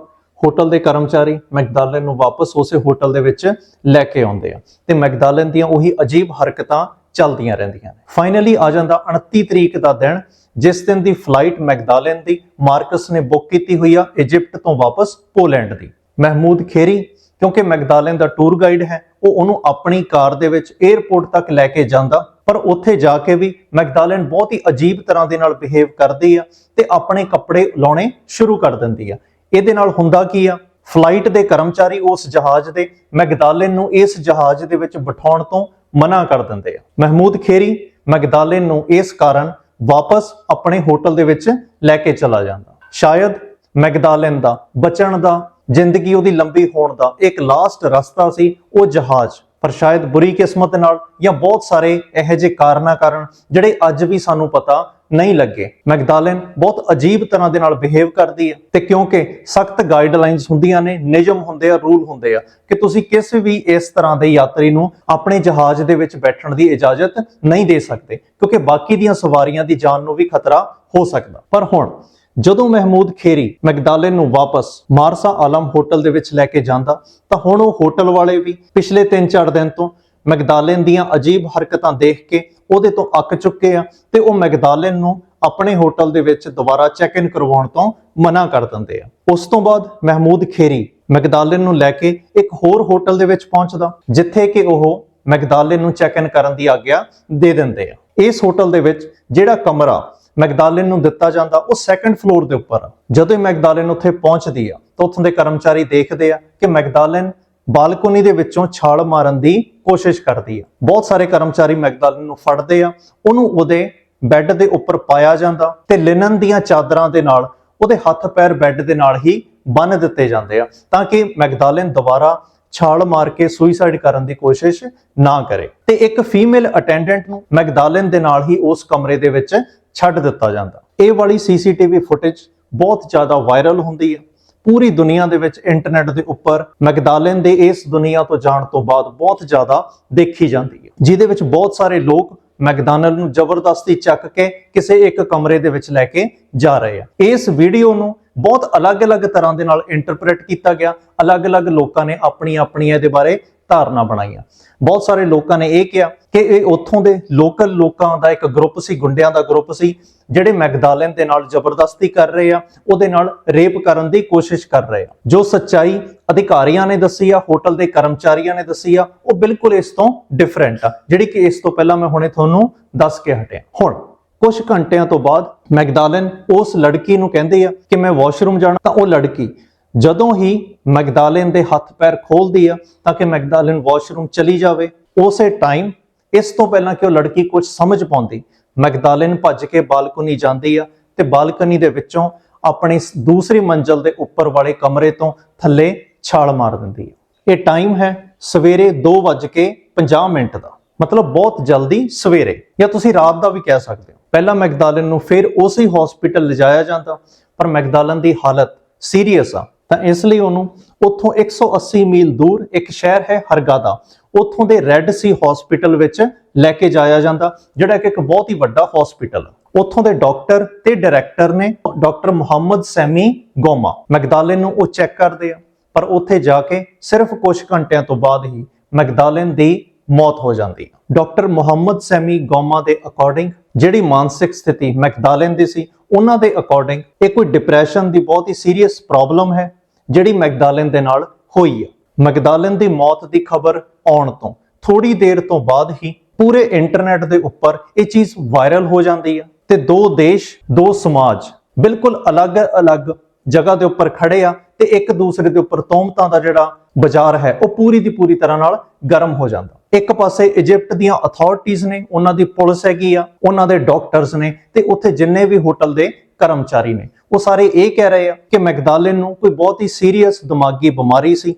ਹੋਟਲ ਦੇ ਕਰਮਚਾਰੀ ਮੈਕਡਾਲਨ ਨੂੰ ਵਾਪਸ ਉਸੇ ਹੋਟਲ ਦੇ ਵਿੱਚ ਲੈ ਕੇ ਆਉਂਦੇ ਆ। ਤੇ ਮੈਕਡਾਲਨ ਦੀਆਂ ਉਹੀ ਅਜੀਬ ਹਰਕਤਾਂ ਚੱਲਦੀਆਂ ਰਹਿੰਦੀਆਂ ਨੇ। ਫਾਈਨਲੀ ਆ ਜਾਂਦਾ 29 ਤਰੀਕ ਦਾ ਦਿਨ, ਜਿਸ ਦਿਨ ਦੀ ਫਲਾਈਟ ਮੈਕਡਾਲਨ ਦੀ ਮਾਰਕਸ ਨੇ ਬੁੱਕ ਕੀਤੀ ਹੋਈ ਆ ਇਜਿਪਟ ਤੋਂ ਵਾਪਸ ਪੋਲੈਂਡ ਦੀ। ਮਹਿਮੂਦ ਖੇਰੀ, ਕਿਉਂਕਿ ਮੈਕਡਾਲਨ ਦਾ ਟੂਰ ਗਾਈਡ ਹੈ, ਉਹ ਉਹਨੂੰ ਆਪਣੀ ਕਾਰ ਦੇ ਵਿੱਚ 에ਅਰਪੋਰਟ ਤੱਕ ਲੈ ਕੇ ਜਾਂਦਾ, ਪਰ ਉੱਥੇ ਜਾ ਕੇ ਵੀ ਮੈਕਡਾਲਨ ਬਹੁਤ ਹੀ ਅਜੀਬ ਤਰ੍ਹਾਂ ਦੇ ਨਾਲ ਬਿਹੇਵ ਕਰਦੀ ਆ ਤੇ ਆਪਣੇ ਕੱਪੜੇ ਲਾਉਣੇ ਸ਼ੁਰੂ ਕਰ ਦਿੰਦੀ ਆ। ਇਹਦੇ ਨਾਲ ਹੁੰਦਾ ਕੀ ਆ? ਫਲਾਈਟ ਦੇ ਕਰਮਚਾਰੀ ਉਸ ਜਹਾਜ਼ ਦੇ ਮੈਗਦਾਲਨ ਨੂੰ ਇਸ ਜਹਾਜ਼ ਦੇ ਵਿੱਚ ਬਿਠਾਉਣ ਤੋਂ ਮਨਾ ਕਰ ਦਿੰਦੇ ਆ। ਮਹਿਮੂਦ ਖੇਰੀ ਮੈਗਦਾਲਨ ਨੂੰ ਇਸ ਕਾਰਨ ਵਾਪਸ ਆਪਣੇ ਹੋਟਲ ਦੇ ਵਿੱਚ ਲੈ ਕੇ ਚਲਾ ਜਾਂਦਾ। ਸ਼ਾਇਦ ਮੈਗਦਾਲਨ ਦਾ ਬਚਣ ਦਾ, ਜ਼ਿੰਦਗੀ ਉਹਦੀ ਲੰਬੀ ਹੋਣ ਦਾ ਇੱਕ ਲਾਸਟ ਰਸਤਾ ਸੀ, ਉਹ ਜਹਾਜ਼। ਪਰ ਸ਼ਾਇਦ ਬੁਰੀ ਕਿਸਮਤ ਨਾਲ ਜਾਂ ਬਹੁਤ ਸਾਰੇ ਇਹੋ ਜਿਹੇ ਕਾਰਨਾਂ ਕਾਰਨ ਜਿਹੜੇ ਅੱਜ ਵੀ ਸਾਨੂੰ ਪਤਾ ਨਹੀਂ ਲੱਗੇ। ਮੈਗਦਾਲਨ ਬਹੁਤ ਅਜੀਬ ਤਰ੍ਹਾਂ ਦੇ ਨਾਲ ਬਿਹੇਵ ਕਰਦੀ ਹੈ ਤੇ ਕਿਉਂਕਿ ਸਖਤ ਗਾਈਡਲਾਈਨਸ ਹੁੰਦੀਆਂ ਨੇ, ਨਿਯਮ ਹੁੰਦੇ ਆ, ਰੂਲ ਹੁੰਦੇ ਆ ਕਿ ਤੁਸੀਂ ਕਿਸੇ ਵੀ ਇਸ ਤਰ੍ਹਾਂ ਦੇ ਯਾਤਰੀ ਨੂੰ ਆਪਣੇ ਜਹਾਜ਼ ਦੇ ਵਿੱਚ ਬੈਠਣ ਦੀ ਇਜਾਜ਼ਤ ਨਹੀਂ ਦੇ ਸਕਦੇ, ਕਿਉਂਕਿ ਬਾਕੀ ਦੀਆਂ ਸਵਾਰੀਆਂ ਦੀ ਜਾਨ ਨੂੰ ਵੀ ਖਤਰਾ ਹੋ ਸਕਦਾ। ਪਰ ਹੁਣ ਜਦੋਂ ਮਹਿਮੂਦ ਖੇਰੀ ਮੈਗਦਾਲਨ ਨੂੰ ਵਾਪਸ ਮਾਰਸਾ ਆਲਮ ਹੋਟਲ ਦੇ ਵਿੱਚ ਲੈ ਕੇ ਜਾਂਦਾ, ਤਾਂ ਹੁਣ ਉਹ ਹੋਟਲ ਵਾਲੇ ਵੀ ਪਿਛਲੇ 3-4 ਦਿਨ ਤੋਂ ਮੈਗਦਾਲਨ ਦੀਆਂ ਅਜੀਬ ਹਰਕਤਾਂ ਦੇਖ ਕੇ ਉਹਦੇ ਤੋਂ ਅੱਕ ਚੁੱਕੇ ਆ ਤੇ ਉਹ ਮੈਗਦਾਲਨ ਨੂੰ ਆਪਣੇ ਹੋਟਲ ਦੇ ਵਿੱਚ ਦੁਬਾਰਾ ਚੈੱਕ ਇਨ ਕਰਵਾਉਣ ਤੋਂ ਮਨਾ ਕਰ ਦਿੰਦੇ ਆ। ਉਸ ਤੋਂ ਬਾਅਦ ਮਹਿਮੂਦ ਖੇਰੀ ਮੈਗਦਾਲਨ ਨੂੰ ਲੈ ਕੇ ਇੱਕ ਹੋਰ ਹੋਟਲ ਦੇ ਵਿੱਚ ਪਹੁੰਚਦਾ, ਜਿੱਥੇ ਕਿ ਉਹ ਮੈਗਦਾਲਨ ਨੂੰ ਚੈੱਕ ਇਨ ਕਰਨ ਦੀ ਆਗਿਆ ਦੇ ਦਿੰਦੇ ਆ। ਇਸ ਹੋਟਲ ਦੇ ਵਿੱਚ ਜਿਹੜਾ ਕਮਰਾ ਮੈਗਦਾਲਨ ਨੂੰ ਦਿੱਤਾ ਜਾਂਦਾ, ਉਹ ਸੈਕੰਡ ਫਲੋਰ ਦੇ ਉੱਪਰ ਆ। ਜਦੋਂ ਹੀ ਉੱਥੇ ਪਹੁੰਚਦੀ ਆ, ਤਾਂ ਉੱਥੋਂ ਦੇ ਕਰਮਚਾਰੀ ਦੇਖਦੇ ਆ ਕਿ ਮੈਗਦਾਲਨ ਬਾਲਕੋਨੀ ਦੇ ਵਿੱਚੋਂ ਛਾਲ ਮਾਰਨ ਦੀ ਕੋਸ਼ਿਸ਼ ਕਰਦੀ ਆ। ਬਹੁਤ ਸਾਰੇ ਕਰਮਚਾਰੀ ਮੈਗਦਾਲਨ ਨੂੰ ਫੜਦੇ ਆ, ਉਹਨੂੰ ਉਹਦੇ ਬੈੱਡ ਦੇ ਉੱਪਰ ਪਾਇਆ ਜਾਂਦਾ ਤੇ ਲਿਨਨ ਦੀਆਂ ਚਾਦਰਾਂ ਦੇ ਨਾਲ ਉਹਦੇ ਹੱਥ ਪੈਰ ਬੈੱਡ ਦੇ ਨਾਲ ਹੀ ਬੰਨ ਦਿੱਤੇ ਜਾਂਦੇ ਆ, ਤਾਂ ਕਿ ਮੈਗਦਾਲਨ ਦੁਬਾਰਾ ਛਾਲ ਮਾਰ ਕੇ ਸੁਈਸਾਈਡ ਕਰਨ ਦੀ ਕੋਸ਼ਿਸ਼ ਨਾ ਕਰੇ। ਤੇ ਇੱਕ ਫੀਮੇਲ ਅਟੈਂਡੈਂਟ ਨੂੰ ਮੈਗਦਾਲਨ ਦੇ ਨਾਲ ਹੀ ਉਸ ਕਮਰੇ ਦੇ ਵਿੱਚ ਛੱਡ ਦਿੱਤਾ ਜਾਂਦਾ। ਇਹ ਵਾਲੀ ਸੀਸੀਟੀਵੀ ਫੁਟੇਜ ਬਹੁਤ ਜ਼ਿਆਦਾ ਵਾਇਰਲ ਹੁੰਦੀ ਹੈ। ਪੂਰੀ ਦੁਨੀਆ ਦੇ ਵਿੱਚ ਇੰਟਰਨੈਟ ਦੇ ਉੱਪਰ ਮੈਗਦਾਲਨ ਦੇ ਇਸ ਦੁਨੀਆ ਤੋਂ ਜਾਣ ਤੋਂ ਬਾਅਦ ਬਹੁਤ ਜ਼ਿਆਦਾ ਦੇਖੀ ਜਾਂਦੀ ਹੈ। ਜਿਹਦੇ ਵਿੱਚ ਬਹੁਤ ਸਾਰੇ ਲੋਕ ਮੈਗਦਾਨਲ ਨੂੰ ਜ਼ਬਰਦਸਤੀ ਚੱਕ ਕੇ ਕਿਸੇ ਇੱਕ ਕਮਰੇ ਦੇ ਵਿੱਚ ਲੈ ਕੇ ਜਾ ਰਹੇ ਆ। ਇਸ ਵੀਡੀਓ ਨੂੰ ਬਹੁਤ ਅਲੱਗ-ਅਲੱਗ ਤਰ੍ਹਾਂ ਦੇ ਨਾਲ ਇੰਟਰਪ੍ਰੀਟ ਕੀਤਾ ਗਿਆ। ਅਲੱਗ-ਅਲੱਗ ਲੋਕਾਂ ਨੇ ਆਪਣੀ ਆਪਣੀ ਇਹਦੇ ਬਾਰੇ ਧਾਰਨਾ ਬਣਾਈਆਂ। ਬਹੁਤ ਸਾਰੇ ਲੋਕਾਂ ਨੇ ਇਹ ਕਿਹਾ ਕਿ ਇਹ ਉੱਥੋਂ ਦੇ ਲੋਕਲ ਲੋਕਾਂ ਦਾ ਇੱਕ ਗਰੁੱਪ ਸੀ, ਗੁੰਡਿਆਂ ਦਾ ਗਰੁੱਪ ਸੀ, ਜਿਹੜੇ ਮੈਗਦਾਲਨ ਦੇ ਨਾਲ ਜ਼ਬਰਦਸਤੀ ਕਰ ਰਹੇ ਆ, ਉਹਦੇ ਨਾਲ ਰੇਪ ਕਰਨ ਦੀ ਕੋਸ਼ਿਸ਼ ਕਰ ਰਹੇ ਆ। ਜੋ ਸੱਚਾਈ ਅਧਿਕਾਰੀਆਂ ਨੇ ਦੱਸੀ ਆ, ਹੋਟਲ ਦੇ ਕਰਮਚਾਰੀਆਂ ਨੇ ਦੱਸੀ ਆ, ਉਹ ਬਿਲਕੁਲ ਇਸ ਤੋਂ ਡਿਫਰੈਂਟ ਆ, ਜਿਹੜੀ ਕਿ ਇਸ ਤੋਂ ਪਹਿਲਾਂ ਮੈਂ ਹੁਣੇ ਤੁਹਾਨੂੰ ਦੱਸ ਕੇ ਹਟਿਆ। ਹੁਣ ਕੁਝ ਘੰਟਿਆਂ ਤੋਂ ਬਾਅਦ ਮੈਗਦਾਲਨ ਉਸ ਲੜਕੀ ਨੂੰ ਕਹਿੰਦੇ ਆ ਕਿ ਮੈਂ ਵਾਸ਼ਰੂਮ ਜਾਣਾ ਤਾਂ ਉਹ ਲੜਕੀ ਜਦੋਂ ਹੀ ਮੈਗਦਾਲਿਨ ਦੇ ਹੱਥ ਪੈਰ ਖੋਲਦੀ ਆ, ਤਾਂ ਕਿ ਮੈਗਦਾਲਨ ਵਾਸ਼ਰੂਮ ਚਲੀ ਜਾਵੇ। ਉਸੇ ਟਾਈਮ ਇਸ ਤੋਂ ਪਹਿਲਾਂ ਕਿ ਉਹ ਲੜਕੀ ਕੁਝ ਸਮਝ ਪਾਉਂਦੀ, ਮੈਗਦਾਲਿਨ ਭੱਜ ਕੇ ਬਾਲਕੋਨੀ ਜਾਂਦੀ ਆ ਤੇ ਬਾਲਕਨੀ ਦੇ ਵਿੱਚੋਂ ਆਪਣੀ ਦੂਸਰੀ ਮੰਜ਼ਲ ਦੇ ਉੱਪਰ ਵਾਲੇ ਕਮਰੇ ਤੋਂ ਥੱਲੇ ਛਾਲ ਮਾਰ ਦਿੰਦੀ ਹੈ ਇਹ ਟਾਈਮ ਹੈ ਸਵੇਰੇ 2:50 ਮਿੰਟ ਦਾ। ਮਤਲਬ ਬਹੁਤ ਜਲਦੀ ਸਵੇਰੇ। ਜਾਂ ਤੁਸੀਂ ਰਾਤ ਦਾ ਵੀ ਕਹਿ ਸਕਦੇ ਹੋ। ਪਹਿਲਾਂ ਮੈਗਦਾਲਨ ਨੂੰ ਫਿਰ ਉਸੇ ਹਸਪੀਟਲ ਲਿਜਾਇਆ ਜਾਂਦਾ, ਪਰ ਮੈਗਦਾਲਨ ਦੀ ਹਾਲਤ ਸੀਰੀਅਸ ਆ। ਤਾਂ ਇਸ ਲਈ ਉਹਨੂੰ ਉੱਥੋਂ 180 ਮੀਲ ਦੂਰ ਇੱਕ ਸ਼ਹਿਰ ਹੈ ਹਰਗਾਦਾ। ਉੱਥੋਂ ਦੇ ਰੈੱਡ ਸੀ ਹਸਪੀਟਲ ਵਿੱਚ ਲੈ ਕੇ ਜਾਇਆ ਜਾਂਦਾ, ਜਿਹੜਾ ਕਿ ਇੱਕ ਬਹੁਤ ਹੀ ਵੱਡਾ ਹਸਪੀਟਲ ਆ ਉੱਥੋਂ ਦੇ ਡਾਕਟਰ ਤੇ ਡਾਇਰੈਕਟਰ ਨੇ doctor Mohamed Sami Goma. Magdalene ਨੂੰ ਉਹ ਚੈੱਕ ਕਰਦੇ ਆ, ਪਰ ਉੱਥੇ ਜਾ ਕੇ ਸਿਰਫ ਕੁਝ ਘੰਟਿਆਂ ਤੋਂ ਬਾਅਦ ਹੀ ਮੈਗਦਾਲਨ ਦੀ ਮੌਤ ਹੋ ਜਾਂਦੀ ਹੈ। ਡਾਕਟਰ ਮੁਹੰਮਦ ਸੈਮੀ ਗੋਮਾ ਦੇ ਅਕੋਰਡਿੰਗ ਜਿਹੜੀ ਮਾਨਸਿਕ ਸਥਿਤੀ ਮੈਗਦਾਲਨ ਦੀ ਸੀ, ਉਹਨਾਂ ਦੇ ਅਕੋਰਡਿੰਗ ਇਹ ਕੋਈ ਡਿਪਰੈਸ਼ਨ ਦੀ ਬਹੁਤ ਹੀ ਸੀਰੀਅਸ ਪ੍ਰੋਬਲਮ ਹੈ। ਜਿਹੜੀ ਮੈਗਦਾਲਨ ਦੇ ਨਾਲ ਹੋਈ ਹੈ ਮੈਗਦਾਲਨ ਦੀ ਮੌਤ ਦੀ ਖਬਰ ਆਉਣ ਤੋਂ ਥੋੜੀ ਦੇਰ ਤੋਂ ਬਾਅਦ ਹੀ ਪੂਰੇ ਇੰਟਰਨੈਟ ਦੇ ਉੱਪਰ ਇਹ ਚੀਜ਼ ਵਾਇਰਲ ਹੋ ਜਾਂਦੀ ਹੈ ਤੇ ਦੋ ਦੇਸ਼, ਦੋ ਸਮਾਜ ਬਿਲਕੁਲ ਅਲੱਗ-ਅਲੱਗ ਜਗ੍ਹਾ ਦੇ ਉੱਪਰ ਖੜੇ ਆ ਤੇ ਇੱਕ ਦੂਸਰੇ ਦੇ ਉੱਪਰ ਤੋਮਤਾਂ ਦਾ ਜਿਹੜਾ ਬਾਜ਼ਾਰ ਹੈ, ਉਹ ਪੂਰੀ ਦੀ ਪੂਰੀ ਤਰ੍ਹਾਂ ਨਾਲ ਗਰਮ ਹੋ ਜਾਂਦਾ। ਇੱਕ ਪਾਸੇ ਇਜਿਪਟ ਦੀਆਂ ਅਥਾਰਟੀਆਂ ਨੇ, ਉਹਨਾਂ ਦੀ ਪੁਲਿਸ ਹੈਗੀ ਆ, ਉਹਨਾਂ ਦੇ ਡਾਕਟਰਸ ਨੇ ਤੇ ਉੱਥੇ ਜਿੰਨੇ ਵੀ ਹੋਟਲ ਦੇ ਕਰਮਚਾਰੀ ਨੇ। ਉਹ ਸਾਰੇ ਇਹ ਕਹਿ ਰਹੇ ਆ ਕਿ ਮੈਗਦਾਲਨ ਨੂੰ ਕੋਈ ਬਹੁਤ ਹੀ ਸੀਰੀਅਸ ਦਿਮਾਗੀ ਬਿਮਾਰੀ ਸੀ।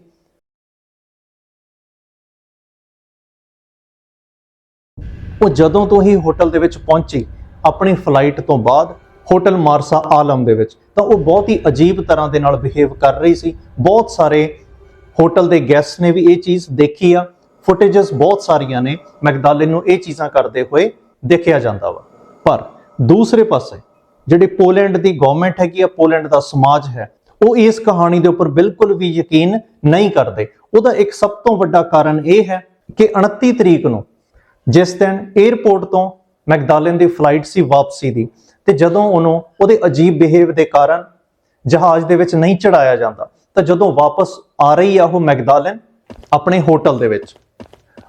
ਉਹ ਜਦੋਂ ਤੋਂ ਹੀ ਹੋਟਲ ਦੇ ਵਿੱਚ ਪਹੁੰਚੀ, ਆਪਣੀ ਫਲਾਈਟ ਤੋਂ ਬਾਅਦ ਹੋਟਲ ਮਾਰਸਾ ਆਲਮ ਦੇ ਵਿੱਚ, ਤਾਂ ਉਹ ਬਹੁਤ ਹੀ ਅਜੀਬ ਤਰ੍ਹਾਂ ਦੇ ਨਾਲ ਬਿਹੇਵ ਕਰ ਰਹੀ ਸੀ। ਬਹੁਤ ਸਾਰੇ ਹੋਟਲ ਦੇ ਗੈਸਟ ਨੇ ਵੀ ਇਹ ਚੀਜ਼ ਦੇਖੀ ਆ ਫੁਟੇजेस ਬਹੁਤ ਸਾਰੀਆਂ ਨੇ ਮੈਗਦਾਲੇ ਨੂੰ ਇਹ ਚੀਜ਼ਾਂ ਕਰਦੇ ਹੋਏ ਦੇਖਿਆ ਜਾਂਦਾ ਵਾ। ਪਰ ਦੂਸਰੇ ਪਾਸੇ ਜਿਹੜੀ ਪੋਲੈਂਡ ਦੀ ਗਵਰਨਮੈਂਟ ਹੈਗੀ ਆ, ਪੋਲੈਂਡ ਦਾ ਸਮਾਜ ਹੈ, ਉਹ ਇਸ ਕਹਾਣੀ ਦੇ ਉੱਪਰ ਬਿਲਕੁਲ ਵੀ ਯਕੀਨ ਨਹੀਂ ਕਰਦੇ। ਉਹਦਾ ਇੱਕ ਸਭ ਤੋਂ ਵੱਡਾ ਕਾਰਨ ਇਹ ਹੈ ਕਿ 29 ਤਰੀਕ ਨੂੰ ਜਿਸ ਦਿਨ 에어ਪੋਰਟ ਤੋਂ ਮੈਕਡਾਲਨ ਦੀ ਫਲਾਈਟ ਸੀ ਵਾਪਸੀ ਦੀ, ਤੇ ਜਦੋਂ ਉਹਨੂੰ ਉਹਦੇ ਅਜੀਬ ਬਿਹੇਵ ਦੇ ਕਾਰਨ ਜਹਾਜ਼ ਦੇ ਵਿੱਚ ਨਹੀਂ ਚੜਾਇਆ ਜਾਂਦਾ, ਤਾਂ ਜਦੋਂ ਵਾਪਸ ਆ ਰਹੀ ਆ ਉਹ ਮੈਕਡਾਲਨ ਆਪਣੇ ਹੋਟਲ ਦੇ ਵਿੱਚ।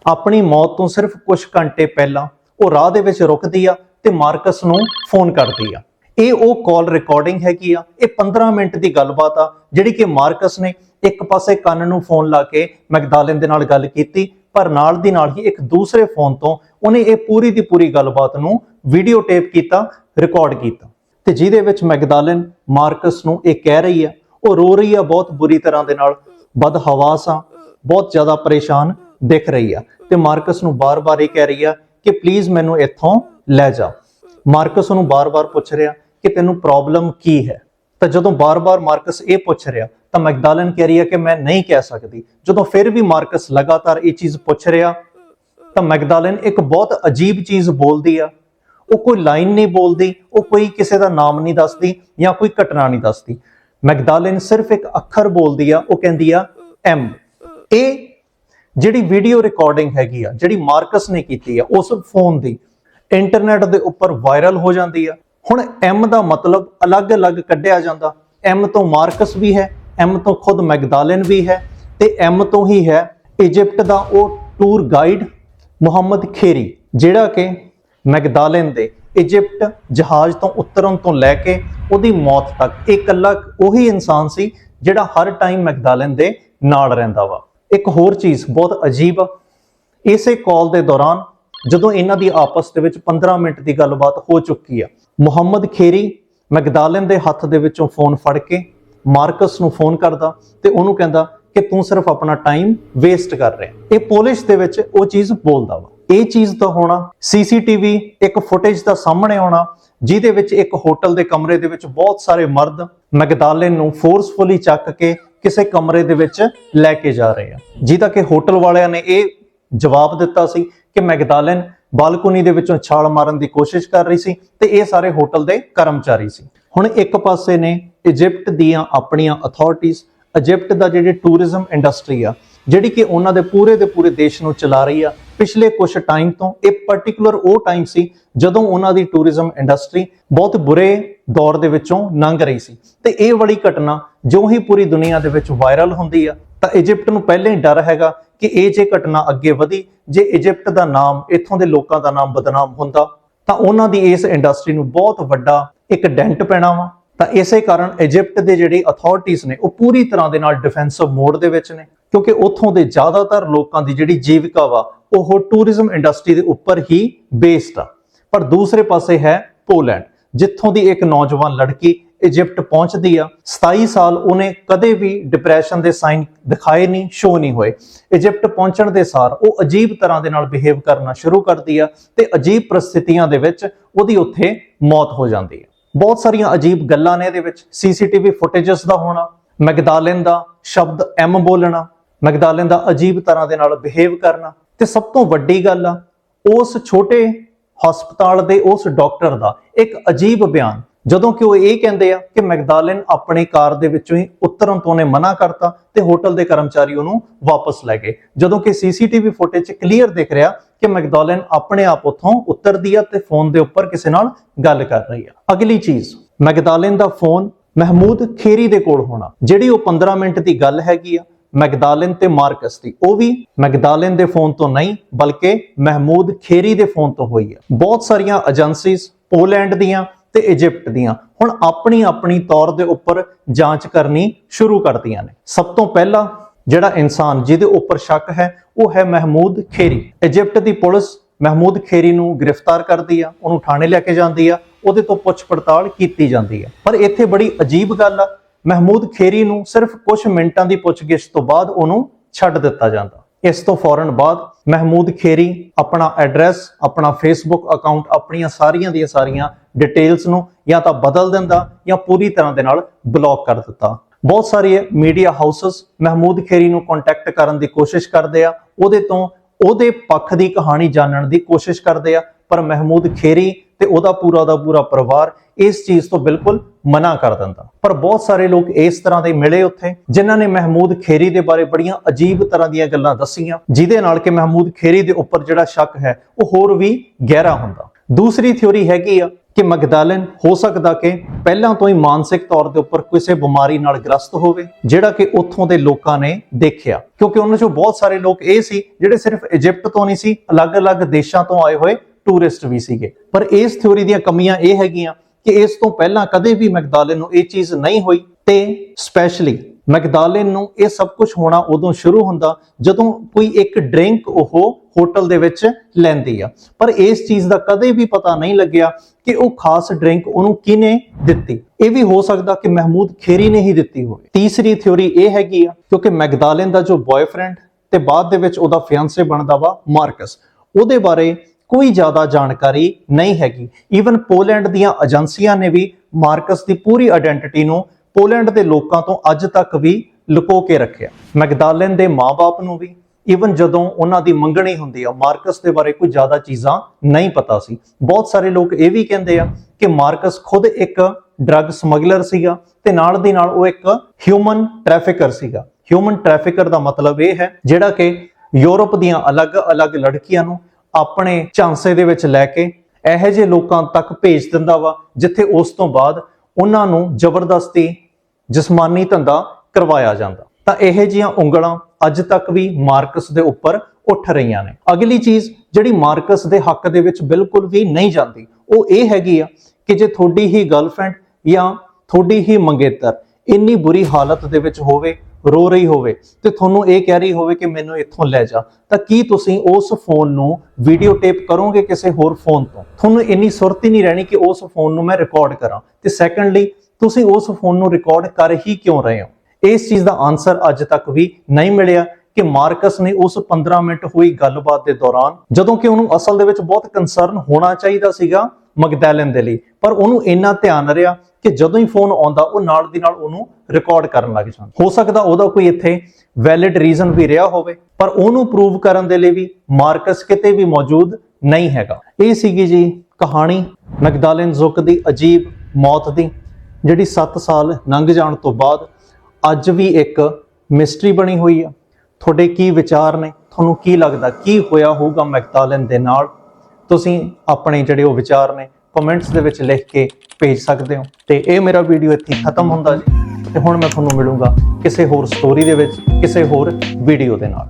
ਆਪਣੀ ਮੌਤ ਤੋਂ ਸਿਰਫ ਕੁਝ ਘੰਟੇ ਪਹਿਲਾਂ ਉਹ ਰਾਹ ਦੇ ਵਿੱਚ ਰੁਕਦੀ ਆ ਤੇ ਮਾਰਕਸ ਨੂੰ ਫੋਨ ਕਰਦੀ ਆ। ਇਹ ਉਹ ਕਾਲ ਰਿਕਾਰਡਿੰਗ ਹੈਗੀ ਆ, ਇਹ 15 ਮਿੰਟ ਦੀ ਗੱਲਬਾਤ ਆ, ਜਿਹੜੀ ਕਿ ਮਾਰਕਸ ਨੇ ਇੱਕ ਪਾਸੇ ਕੰਨ ਨੂੰ ਫੋਨ ਲਾ ਕੇ ਮੈਗਦਾਲਿਨ ਦੇ ਨਾਲ ਗੱਲ ਕੀਤੀ, ਪਰ ਨਾਲ ਦੀ ਨਾਲ ਹੀ ਇੱਕ ਦੂਸਰੇ ਫੋਨ ਤੋਂ ਉਹਨੇ ਇਹ ਪੂਰੀ ਦੀ ਪੂਰੀ ਗੱਲਬਾਤ ਨੂੰ ਵੀਡੀਓ ਟੇਪ ਕੀਤਾ ਰਿਕਾਰਡ ਕੀਤਾ। ਤੇ ਜਿਹਦੇ ਵਿੱਚ ਮੈਗਦਾਲਿਨ ਮਾਰਕਸ ਨੂੰ ਇਹ ਕਹਿ ਰਹੀ ਆ, ਉਹ ਰੋ ਰਹੀ ਆ ਬਹੁਤ ਬੁਰੀ ਤਰ੍ਹਾਂ ਦੇ ਨਾਲ ਬਦ ਹਵਾਸ ਆ, ਬਹੁਤ ਜ਼ਿਆਦਾ ਪਰੇਸ਼ਾਨ ਦਿਖ ਰਹੀ ਆ। ਤੇ ਮਾਰਕਸ ਨੂੰ ਬਾਰ-ਬਾਰ ਇਹ ਕਹਿ ਰਹੀ ਆ ਕਿ ਪਲੀਜ਼ ਮੈਨੂੰ ਇੱਥੋਂ ਲੈ ਜਾ। ਮਾਰਕਸ ਨੂੰ ਬਾਰ-ਬਾਰ ਪੁੱਛ ਰਿਹਾ ਕਿ ਤੈਨੂੰ ਪ੍ਰੋਬਲਮ ਕੀ ਹੈ? ਤਾਂ ਜਦੋਂ ਬਾਰ-ਬਾਰ ਮਾਰਕਸ ਇਹ ਪੁੱਛ ਰਿਹਾ, ਤਾਂ ਮੈਗਦਾਲਨ ਕਹਿ ਰਹੀ ਹੈ ਕਿ ਮੈਂ ਨਹੀਂ ਕਹਿ ਸਕਦੀ। ਜਦੋਂ ਫਿਰ ਵੀ ਮਾਰਕਸ ਲਗਾਤਾਰ ਇਹ ਚੀਜ਼ ਪੁੱਛ ਰਿਹਾ, ਤਾਂ ਮੈਗਦਾਲਨ ਇੱਕ ਬਹੁਤ ਅਜੀਬ ਚੀਜ਼ ਬੋਲਦੀ ਆ। ਉਹ ਕੋਈ ਲਾਈਨ ਨਹੀਂ ਬੋਲਦੀ, ਉਹ ਕੋਈ ਕਿਸੇ ਦਾ ਨਾਮ ਨਹੀਂ ਦੱਸਦੀ ਜਾਂ ਕੋਈ ਘਟਨਾ ਨਹੀਂ ਦੱਸਦੀ। ਮੈਗਦਾਲਨ ਸਿਰਫ ਇੱਕ ਅੱਖਰ ਬੋਲਦੀ ਆ, ਉਹ ਕਹਿੰਦੀ ਆ ਐਮ ਇਹ ਜਿਹੜੀ ਵੀਡੀਓ ਰਿਕਾਰਡਿੰਗ ਹੈਗੀ ਆ, ਜਿਹੜੀ ਮਾਰਕਸ ਨੇ ਕੀਤੀ ਆ, ਉਸ ਫੋਨ ਦੀ ਇੰਟਰਨੈਟ ਦੇ ਉੱਪਰ ਵਾਇਰਲ ਹੋ ਜਾਂਦੀ ਆ। ਹੁਣ ਐਮ ਦਾ ਮਤਲਬ ਅਲੱਗ-ਅਲੱਗ ਕੱਢਿਆ ਜਾਂਦਾ। ਐਮ ਤੋਂ ਮਾਰਕਸ ਵੀ ਹੈ ਐਮ ਤੋਂ ਖੁਦ ਮੈਗਦਾਲਨ ਵੀ ਹੈ ਤੇ ਐਮ ਤੋਂ ਹੀ ਹੈ ਇਜਿਪਟ ਦਾ ਉਹ ਟੂਰ ਗਾਈਡ ਮੁਹੰਮਦ ਖੇਰੀ, ਜਿਹੜਾ ਕਿ ਮੈਗਦਾਲਨ ਦੇ ਇਜਿਪਟ ਜਹਾਜ਼ ਤੋਂ ਉਤਰਨ ਤੋਂ ਲੈ ਕੇ ਉਹਦੀ ਮੌਤ ਤੱਕ ਇਹ ਇਕੱਲਾ ਉਹੀ ਇਨਸਾਨ ਸੀ ਜਿਹੜਾ ਹਰ ਟਾਈਮ ਮੈਗਦਾਲਨ ਦੇ ਨਾਲ ਰਹਿੰਦਾ ਵਾ। ਇੱਕ ਹੋਰ ਚੀਜ਼ ਬਹੁਤ ਅਜੀਬ ਆ। ਇਸੇ ਕਾਲ ਦੇ ਦੌਰਾਨ ਜਦੋਂ ਇਹਨਾਂ ਦੀ ਆਪਸ ਦੇ ਵਿੱਚ 15 ਮਿੰਟ ਦੀ ਗੱਲਬਾਤ ਹੋ ਚੁੱਕੀ ਆ, ਮੁਹੰਮਦ ਖੇਰੀ ਮੈਗਦਾਲਨ ਦੇ ਹੱਥ ਦੇ ਵਿੱਚੋਂ ਫੋਨ ਫੜ ਕੇ ਮਾਰਕਸ ਨੂੰ ਫੋਨ ਕਰਦਾ ਤੇ ਉਹਨੂੰ ਕਹਿੰਦਾ ਕਿ ਤੂੰ ਸਿਰਫ ਆਪਣਾ ਟਾਈਮ ਵੇਸਟ ਕਰ ਰਿਹਾ। ਇਹ ਪੋਲਿਸ਼ ਦੇ ਵਿੱਚ ਉਹ ਚੀਜ਼ ਬੋਲਦਾ ਵਾ। ਇਹ ਚੀਜ਼ ਦਾ ਹੋਣਾ ਸੀਸੀਟੀਵੀ ਇੱਕ ਫੁਟੇਜ ਦਾ ਸਾਹਮਣੇ ਆਉਣਾ, ਜਿਹਦੇ ਵਿੱਚ ਇੱਕ ਹੋਟਲ ਦੇ ਕਮਰੇ ਦੇ ਵਿੱਚ ਬਹੁਤ ਸਾਰੇ ਮਰਦ ਮੈਗਦਾਲਨ ਨੂੰ ਫੋਰਸਫੁਲੀ ਚੱਕ ਕੇ ਕਿਸੇ ਕਮਰੇ ਦੇ ਵਿੱਚ ਲੈ ਕੇ ਜਾ ਰਹੇ ਆ। ਜਿਹਦਾ ਕਿ ਹੋਟਲ ਵਾਲਿਆਂ ਨੇ ਇਹ ਜਵਾਬ ਦਿੱਤਾ ਸੀ ਕਿ ਮੈਗਦਾਲਨ ਬਾਲਕੋਨੀ ਦੇ ਵਿੱਚੋਂ ਛਾਲ ਮਾਰਨ ਦੀ ਕੋਸ਼ਿਸ਼ ਕਰ ਰਹੀ ਸੀ ਤੇ ਇਹ ਸਾਰੇ ਹੋਟਲ ਦੇ ਕਰਮਚਾਰੀ ਸੀ। ਹੁਣ ਇੱਕ ਪਾਸੇ ਨੇ ਇਜਿਪਟ ਦੀਆਂ ਆਪਣੀਆਂ ਅਥਾਰਟੀਆਂ ਇਜਿਪਟ ਦਾ ਜਿਹੜੀ ਟੂਰਿਜ਼ਮ ਇੰਡਸਟਰੀ ਆ, ਜਿਹੜੀ ਕਿ ਉਹਨਾਂ ਦੇ ਪੂਰੇ ਦੇ ਪੂਰੇ ਦੇਸ਼ ਨੂੰ ਚਲਾ ਰਹੀ ਆ ਪਿਛਲੇ ਕੁਝ ਟਾਈਮ ਤੋਂ ਇਹ ਪਾਰਟਿਕੂਲਰ ਉਹ ਟਾਈਮ ਸੀ ਜਦੋਂ ਉਹਨਾਂ ਦੀ ਟੂਰਿਜ਼ਮ ਇੰਡਸਟਰੀ ਬਹੁਤ ਬੁਰੇ ਦੌਰ ਦੇ ਵਿੱਚੋਂ ਲੰਘ ਰਹੀ ਸੀ। ਤੇ ਇਹ ਵਾਲੀ ਘਟਨਾ ਜੋ ਹੀ ਪੂਰੀ ਦੁਨੀਆ ਦੇ ਵਿੱਚ ਵਾਇਰਲ ਹੁੰਦੀ ਆ, ਤਾਂ ਇਜਿਪਟ ਨੂੰ ਪਹਿਲਾਂ ਹੀ ਡਰ ਹੈਗਾ ਕਿ ਇਹ ਜੇ ਘਟਨਾ ਅੱਗੇ ਵਧੀ, ਜੇ ਇਜਿਪਟ ਦਾ ਨਾਮ, ਇੱਥੋਂ ਦੇ ਲੋਕਾਂ ਦਾ ਨਾਮ ਬਦਨਾਮ ਹੁੰਦਾ, ਤਾਂ ਉਹਨਾਂ ਦੀ ਇਸ ਇੰਡਸਟਰੀ ਨੂੰ ਬਹੁਤ ਵੱਡਾ ਇੱਕ ਡੈਂਟ ਪੈਣਾ ਵਾ। ਤਾਂ ਇਸੇ ਕਾਰਨ ਇਜਿਪਟ ਦੇ ਜਿਹੜੇ ਅਥਾਰਟੀਆਂ ਨੇ, ਉਹ ਪੂਰੀ ਤਰ੍ਹਾਂ ਦੇ ਨਾਲ ਡਿਫੈਂਸਿਵ ਮੋਡ ਦੇ ਵਿੱਚ ਨੇ, ਕਿਉਂਕਿ ਉੱਥੋਂ ਦੇ ਜ਼ਿਆਦਾਤਰ ਲੋਕਾਂ ਦੀ ਜਿਹੜੀ ਜੀਵਿਕਾ ਵਾ, ਉਹ ਟੂਰਿਜ਼ਮ ਇੰਡਸਟਰੀ ਦੇ ਉੱਪਰ ਹੀ ਬੇਸਡ ਆ। ਪਰ ਦੂਸਰੇ ਪਾਸੇ ਹੈ ਪੋਲੈਂਡ ਜਿੱਥੋਂ ਦੀ ਇੱਕ ਨੌਜਵਾਨ ਲੜਕੀ ਇਜਿਪਟ ਪਹੁੰਚਦੀ ਆ 27 ਸਾਲ ਉਹਨੇ ਕਦੇ ਵੀ ਡਿਪਰੈਸ਼ਨ ਦੇ ਸਾਈਨ ਦਿਖਾਏ ਨਹੀਂ ਸ਼ੋ ਨਹੀਂ ਹੋਏ। ਇਜਿਪਟ ਪਹੁੰਚਣ ਦੇ ਸਾਰ ਉਹ ਅਜੀਬ ਤਰ੍ਹਾਂ ਦੇ ਨਾਲ ਬਿਹੇਵ ਕਰਨਾ ਸ਼ੁਰੂ ਕਰਦੀ ਆ ਤੇ ਅਜੀਬ ਪ੍ਰਸਥਿਤੀਆਂ ਦੇ ਵਿੱਚ ਉਹਦੀ ਉੱਥੇ ਮੌਤ ਹੋ ਜਾਂਦੀ ਆ। ਬਹੁਤ ਸਾਰੀਆਂ ਅਜੀਬ ਗੱਲਾਂ ਨੇ ਇਹਦੇ ਵਿੱਚ। ਸੀਸੀਟੀਵੀ ਫੁਟੇजेस ਦਾ ਹੋਣਾ, ਮੈਗਦਾਲਿਨ ਦਾ ਸ਼ਬਦ ਐਮ ਬੋਲਣਾ, ਮੈਗਦਾਲਿਨ ਦਾ ਅਜੀਬ ਤਰ੍ਹਾਂ ਦੇ ਨਾਲ ਬਿਹੇਵ ਕਰਨਾ। ਤੇ ਸਭ ਤੋਂ ਵੱਡੀ ਗੱਲ ਆ, ਉਸ ਛੋਟੇ ਹਸਪਤਾਲ ਦੇ ਉਸ ਡਾਕਟਰ ਦਾ ਇੱਕ ਅਜੀਬ ਬਿਆਨ। ਜਦੋਂ ਕਿ ਉਹ ਇਹ ਕਹਿੰਦੇ ਆ ਕਿ ਮੈਗਦਾਲਿਨ ਆਪਣੇ ਕਾਰ ਦੇ ਵਿੱਚੋਂ ਹੀ ਉਤਰਨ ਤੋਂ ਨੇ ਮਨਾ ਕਰਤਾ ਤੇ ਹੋਟਲ ਦੇ ਕਰਮਚਾਰੀ ਉਹਨੂੰ ਵਾਪਸ ਲੈ ਗਏ। ਜਦੋਂ ਕਿ ਸੀਸੀਟੀਵੀ ਫੁਟੇਜ 'ਚ ਕਲੀਅਰ ਦਿਖ ਰਿਹਾ ਕਿ ਮੈਗਦਾਲਿਨ ਆਪਣੇ ਆਪ ਉੱਥੋਂ ਉਤਰਦੀ ਆ ਤੇ ਫੋਨ ਦੇ ਉੱਪਰ ਕਿਸੇ ਨਾਲ ਗੱਲ ਕਰ ਰਹੀ ਆ। ਅਗਲੀ ਚੀਜ਼, ਮੈਗਦਾਲਿਨ ਦਾ ਫੋਨ ਮਹਿਮੂਦ ਖੇਰੀ ਦੇ ਕੋਲ ਹੋਣਾ, ਜਿਹੜੀ ਉਹ 15 ਮਿੰਟ ਦੀ ਗੱਲ ਹੈਗੀ ਆ, ਮੈਗਦਾਲਿਨ ਤੇ ਮਾਰਕਸ ਦੀ। ਉਹ ਵੀ ਮੈਗਦਾਲਿਨ ਦੇ ਫੋਨ ਤੋਂ ਨਹੀਂ, ਬਲਕਿ ਮਹਿਮੂਦ ਖੇਰੀ ਦੇ ਫੋਨ ਤੋਂ ਹੋਈ ਹੈ ਬਹੁਤ ਸਾਰੀਆਂ ਏਜੰਸੀਜ਼ ਪੋਲੈਂਡ ਦੀਆਂ ਤੇ ਇਜਿਪਟ ਦੀਆਂ। ਹੁਣ ਆਪਣੀ ਆਪਣੀ ਤੌਰ ਦੇ ਉੱਪਰ ਜਾਂਚ ਕਰਨੀ ਸ਼ੁਰੂ ਕਰਦੀਆਂ ਨੇ। ਸਭ ਤੋਂ ਪਹਿਲਾਂ ਜਿਹੜਾ ਇਨਸਾਨ ਜਿਹਦੇ ਉੱਪਰ ਸ਼ੱਕ ਹੈ, ਉਹ ਹੈ ਮਹਿਮੂਦ ਖੇਰੀ। ਇਜਿਪਟ ਦੀ ਪੁਲਿਸ ਮਹਿਮੂਦ ਖੇਰੀ ਨੂੰ ਗ੍ਰਿਫਤਾਰ ਕਰਦੀ ਆ, ਉਹਨੂੰ ਥਾਣੇ ਲੈ ਕੇ ਜਾਂਦੀ ਆ, ਉਹਦੇ ਤੋਂ ਪੁੱਛ ਪੜਤਾਲ ਕੀਤੀ ਜਾਂਦੀ ਆ। ਪਰ ਇੱਥੇ ਬੜੀ ਅਜੀਬ ਗੱਲ ਆ, ਮਹਿਮੂਦ ਖੇਰੀ ਨੂੰ ਸਿਰਫ ਕੁਝ ਮਿੰਟਾਂ ਦੀ ਪੁੱਛਗਿੱਛ ਤੋਂ ਬਾਅਦ ਉਹਨੂੰ ਛੱਡ ਦਿੱਤਾ ਜਾਂਦਾ। ਇਸ ਤੋਂ ਫੌਰਨ ਬਾਅਦ ਮਹਿਮੂਦ ਖੇਰੀ, ਆਪਣਾ ਐਡਰੈਸ, ਆਪਣਾ ਫੇਸਬੁੱਕ ਅਕਾਊਂਟ ਆਪਣੀਆਂ ਸਾਰੀਆਂ ਦੀਆਂ ਸਾਰੀਆਂ ਡਿਟੇਲਸ ਨੂੰ ਜਾਂ ਤਾਂ ਬਦਲ ਦਿੰਦਾ ਜਾਂ ਪੂਰੀ ਤਰ੍ਹਾਂ ਦੇ ਨਾਲ ਬਲੌਕ ਕਰ ਦਿੱਤਾ। ਬਹੁਤ ਸਾਰੇ ਮੀਡੀਆ ਹਾਊਸਸ ਮਹਿਮੂਦ ਖੇਰੀ ਨੂੰ ਕੰਟੈਕਟ ਕਰਨ ਦੀ ਕੋਸ਼ਿਸ਼ ਕਰਦੇ ਆ। ਉਹਦੇ ਤੋਂ ਉਹਦੇ ਪੱਖ ਦੀ ਕਹਾਣੀ ਜਾਣਨ ਦੀ ਕੋਸ਼ਿਸ਼ ਕਰਦੇ ਆ। ਪਰ ਮਹਿਮੂਦ ਖੇਰੀ ਤੇ ਉਹਦਾ ਪੂਰਾ ਦਾ ਪੂਰਾ ਪਰਿਵਾਰ ਇਸ ਚੀਜ਼ ਤੋਂ ਬਿਲਕੁਲ ਮਨਾ ਕਰ ਦਿੰਦਾ। ਪਰ ਬਹੁਤ ਸਾਰੇ ਲੋਕ ਇਸ ਤਰ੍ਹਾਂ ਦੇ ਮਿਲੇ ਉੱਥੇ, ਜਿਨ੍ਹਾਂ ਨੇ ਮਹਿਮੂਦ ਖੇਰੀ ਦੇ ਬਾਰੇ ਬੜੀਆਂ ਅਜੀਬ ਤਰ੍ਹਾਂ ਦੀਆਂ ਗੱਲਾਂ ਦੱਸੀਆਂ, ਜਿਹਦੇ ਨਾਲ ਕਿ ਮਹਿਮੂਦ ਖੇਰੀ ਦੇ ਉੱਪਰ ਜਿਹੜਾ ਸ਼ੱਕ ਹੈ, ਉਹ ਹੋਰ ਵੀ ਗਹਿਰਾ ਹੁੰਦਾ। ਦੂਸਰੀ ਥਿਉਰੀ ਹੈਗੀ ਆ ਕਿ ਮਗਦਾਲਨ ਹੋ ਸਕਦਾ ਕਿ ਪਹਿਲਾਂ ਤੋਂ ਹੀ ਮਾਨਸਿਕ ਤੌਰ ਦੇ ਉੱਪਰ ਕਿਸੇ ਬਿਮਾਰੀ ਨਾਲ ਗ੍ਰਸਤ ਹੋਵੇ, ਜਿਹੜਾ ਕਿ ਉੱਥੋਂ ਦੇ ਲੋਕਾਂ ਨੇ ਦੇਖਿਆ। ਕਿਉਂਕਿ ਉਹਨਾਂ ਚੋਂ ਬਹੁਤ ਸਾਰੇ ਲੋਕ ਇਹ ਸੀ, ਜਿਹੜੇ ਸਿਰਫ ਇਜਿਪਟ ਤੋਂ ਨਹੀਂ ਸੀ, ਅਲੱਗ-ਅਲੱਗ ਦੇਸ਼ਾਂ ਤੋਂ ਆਏ ਹੋਏ ਟੂਰਿਸਟ ਵੀ ਸੀਗੇ। ਪਰ ਇਸ ਥਿਉਰੀ ਦੀਆਂ ਕਮੀਆਂ ਇਹ ਹੈਗੀਆਂ ਕਿ ਇਸ ਤੋਂ ਪਹਿਲਾਂ ਕਦੇ ਵੀ ਮੈਕਡਾਲਨ ਨੂੰ ਇਹ ਚੀਜ਼ ਨਹੀਂ ਹੋਈ ਤੇ ਸਪੈਸ਼ਲੀ ਮੈਕਡਾਲਨ ਨੂੰ ਇਹ ਸਭ ਕੁਝ ਹੋਣਾ ਉਦੋਂ ਸ਼ੁਰੂ ਹੁੰਦਾ ਜਦੋਂ ਕੋਈ ਇੱਕ ਡਰਿੰਕ ਉਹ ਹੋਟਲ ਦੇ ਵਿੱਚ ਲੈਂਦੀ ਆ। ਪਰ ਇਸ ਚੀਜ਼ ਦਾ ਕਦੇ ਵੀ ਪਤਾ ਨਹੀਂ ਲੱਗਿਆ ਕਿ ਉਹ ਖਾਸ ਡਰਿੰਕ ਉਹਨੂੰ ਕਿਨੇ ਦਿੱਤੀ। ਇਹ ਵੀ ਹੋ ਸਕਦਾ ਕਿ ਮਹਿਮੂਦ ਖੇਰੀ ਨੇ ਹੀ ਦਿੱਤੀ ਹੋਵੇ। ਤੀਸਰੀ ਥਿਉਰੀ ਇਹ ਹੈਗੀ ਆ ਕਿਉਂਕਿ ਮੈਕਡਾਲਨ ਦਾ ਜੋ ਬॉयਫ੍ਰੈਂਡ ਤੇ ਬਾਅਦ ਦੇ ਵਿੱਚ ਉਹਦਾ ਫਿਆਂਸੇ ਬਣਦਾ ਵਾ ਮਾਰਕਸ। ਉਹਦੇ ਬਾਰੇ ਕੋਈ ਜ਼ਿਆਦਾ ਜਾਣਕਾਰੀ ਨਹੀਂ ਹੈਗੀ। ਈਵਨ ਪੋਲੈਂਡ ਦੀਆਂ ਏਜੰਸੀਆਂ ਨੇ ਵੀ ਮਾਰਕਸ ਦੀ ਪੂਰੀ ਆਇਡੈਂਟੀਟੀ ਨੂੰ ਪੋਲੈਂਡ ਦੇ ਲੋਕਾਂ ਤੋਂ ਅੱਜ ਤੱਕ ਵੀ ਲੁਕੋ ਕੇ ਰੱਖਿਆ। ਮੈਕਡਾਲਨ ਦੇ ਮਾਪੇ ਨੂੰ ਵੀ। ਈਵਨ ਜਦੋਂ ਉਹਨਾਂ ਦੀ ਮੰਗਣੀ ਹੁੰਦੀ ਆ ਮਾਰਕਸ ਦੇ ਬਾਰੇ ਕੋਈ ਜ਼ਿਆਦਾ ਚੀਜ਼ਾਂ ਨਹੀਂ ਪਤਾ ਸੀ। ਬਹੁਤ ਸਾਰੇ ਲੋਕ ਇਹ ਵੀ ਕਹਿੰਦੇ ਆ ਕਿ ਮਾਰਕਸ ਖੁਦ ਇੱਕ ਡਰੱਗ ਸਮਗਲਰ ਸੀਗਾ ਤੇ ਨਾਲ ਦੀ ਨਾਲ ਉਹ ਇੱਕ ਹਿਊਮਨ ਟ੍ਰੈਫਿਕਰ ਸੀਗਾ। ਹਿਊਮਨ ਟ੍ਰੈਫਿਕਰ ਦਾ ਮਤਲਬ ਇਹ ਹੈ ਜਿਹੜਾ ਕਿ ਯੂਰਪ ਦੀਆਂ ਅਲੱਗ-ਅਲੱਗ ਲੜਕੀਆਂ ਨੂੰ ਆਪਣੇ ਝਾਂਸੇ ਦੇ ਵਿੱਚ ਲੈ ਕੇ ਇਹੋ ਜਿਹੇ ਲੋਕਾਂ ਤੱਕ ਭੇਜ ਦਿੰਦਾ ਵਾ, ਜਿੱਥੇ ਉਸ ਤੋਂ ਬਾਅਦ ਉਹਨਾਂ ਨੂੰ ਜ਼ਬਰਦਸਤੀ ਜਿਸਮਾਨੀ ਧੰਦਾ ਕਰਵਾਇਆ ਜਾਂਦਾ। ਤਾਂ ਇਹੋ ਜਿਹੀਆਂ ਉਂਗਲਾਂ ਅੱਜ ਤੱਕ ਵੀ ਮਾਰਕਸ ਦੇ ਉੱਪਰ ਉੱਠ ਰਹੀਆਂ ਨੇ। ਅਗਲੀ ਚੀਜ਼ ਜਿਹੜੀ ਮਾਰਕਸ ਦੇ ਹੱਕ ਦੇ ਵਿੱਚ ਬਿਲਕੁਲ ਵੀ ਨਹੀਂ ਜਾਂਦੀ, ਉਹ ਇਹ ਹੈਗੀ ਆ ਕਿ ਜੇ ਤੁਹਾਡੀ ਹੀ ਗਰਲਫ੍ਰੈਂਡ ਜਾਂ ਤੁਹਾਡੀ ਹੀ ਮੰਗੇਤਰ ਇੰਨੀ ਬੁਰੀ ਹਾਲਤ ਦੇ ਵਿੱਚ ਹੋਵੇ ਰੋ ਰਹੀ ਹੋਵੇ ਤੇ ਤੁਹਾਨੂੰ ਇਹ ਕਹਿ ਰਹੀ ਹੋਵੇ ਕਿ ਮੈਨੂੰ ਇੱਥੋਂ ਲੈ ਜਾ। ਤਾਂ ਕੀ ਤੁਸੀਂ ਉਸ ਫੋਨ ਨੂੰ ਵੀਡੀਓ ਟੇਪ ਕਰੋਗੇ ਕਿਸੇ ਹੋਰ ਫੋਨ ਤੋਂ? ਤੁਹਾਨੂੰ ਇੰਨੀ ਸੁਰਤ ਹੀ ਨਹੀਂ ਰਹਿਣੀ ਕਿ ਉਸ ਫੋਨ ਨੂੰ ਮੈਂ ਰਿਕਾਰਡ ਕਰਾਂ। ਤੇ ਸੈਕੰਡਲੀ ਤੁਸੀਂ ਉਸ ਫੋਨ ਨੂੰ ਰਿਕਾਰਡ ਕਰ ਹੀ ਕਿਉਂ ਰਹੇ ਹੋ? ਇਸ ਚੀਜ਼ ਦਾ ਆਨਸਰ ਅੱਜ ਤੱਕ ਵੀ ਨਹੀਂ ਮਿਲਿਆ ਕਿ ਮਾਰਕਸ ਨੇ ਉਸ 15 ਮਿੰਟ ਹੋਈ ਗੱਲਬਾਤ ਦੇ ਦੌਰਾਨ, ਜਦੋਂ ਕਿ ਉਹਨੂੰ ਅਸਲ ਦੇ ਵਿੱਚ ਬਹੁਤ ਕੰਸਰਨ ਹੋਣਾ ਚਾਹੀਦਾ ਸੀਗਾ ਮਗਦੈਲਨ ਦੇ ਲਈ। ਪਰ ਉਹਨੂੰ ਇੰਨਾ ਧਿਆਨ ਰਿਹਾ ਕਿ ਜਦੋਂ ਹੀ ਫੋਨ ਆਉਂਦਾ, ਉਹ ਨਾਲ ਦੀ ਨਾਲ ਉਹਨੂੰ ਰਿਕਾਰਡ ਕਰਨ ਲੱਗ ਜਾਂਦਾ। ਹੋ ਸਕਦਾ ਉਹਦਾ ਕੋਈ ਇੱਥੇ ਵੈਲਿਡ ਰੀਜ਼ਨ ਵੀ ਰਿਹਾ ਹੋਵੇ, ਪਰ ਉਹਨੂੰ ਪ੍ਰੂਵ ਕਰਨ ਦੇ ਲਈ ਵੀ ਮਾਰਕਸ ਕਿਤੇ ਵੀ ਮੌਜੂਦ ਨਹੀਂ ਹੈਗਾ। ਇਹ ਸੀਗੀ ਜੀ ਕਹਾਣੀ ਮਗਦਾਲਨ ਜ਼ੁਕ ਦੀ ਅਜੀਬ ਮੌਤ ਦੀ, ਜਿਹੜੀ 7 ਸਾਲ ਲੰਘ ਜਾਣ ਤੋਂ ਬਾਅਦ ਅੱਜ ਵੀ ਇੱਕ ਮਿਸਟਰੀ ਬਣੀ ਹੋਈ ਆ। ਤੁਹਾਡੇ ਕੀ ਵਿਚਾਰ ਨੇ? ਤੁਹਾਨੂੰ ਕੀ ਲੱਗਦਾ, ਕੀ ਹੋਇਆ ਹੋਊਗਾ ਮੈਕਟਾਲਨ ਦੇ ਨਾਲ? ਤੁਸੀਂ ਆਪਣੇ ਜਿਹੜੇ ਉਹ ਵਿਚਾਰ ਨੇ ਕਮੈਂਟਸ ਦੇ ਵਿੱਚ ਲਿਖ ਕੇ ਭੇਜ ਸਕਦੇ ਹੋ ਤੇ ਇਹ ਮੇਰਾ ਵੀਡੀਓ ਇੱਥੇ ਖਤਮ ਹੁੰਦਾ ਜੀ। ਤੇ ਹੁਣ ਮੈਂ ਤੁਹਾਨੂੰ ਮਿਲੂੰਗਾ ਕਿਸੇ ਹੋਰ ਸਟੋਰੀ ਦੇ ਵਿੱਚ, ਕਿਸੇ ਹੋਰ ਵੀਡੀਓ ਦੇ ਨਾਲ।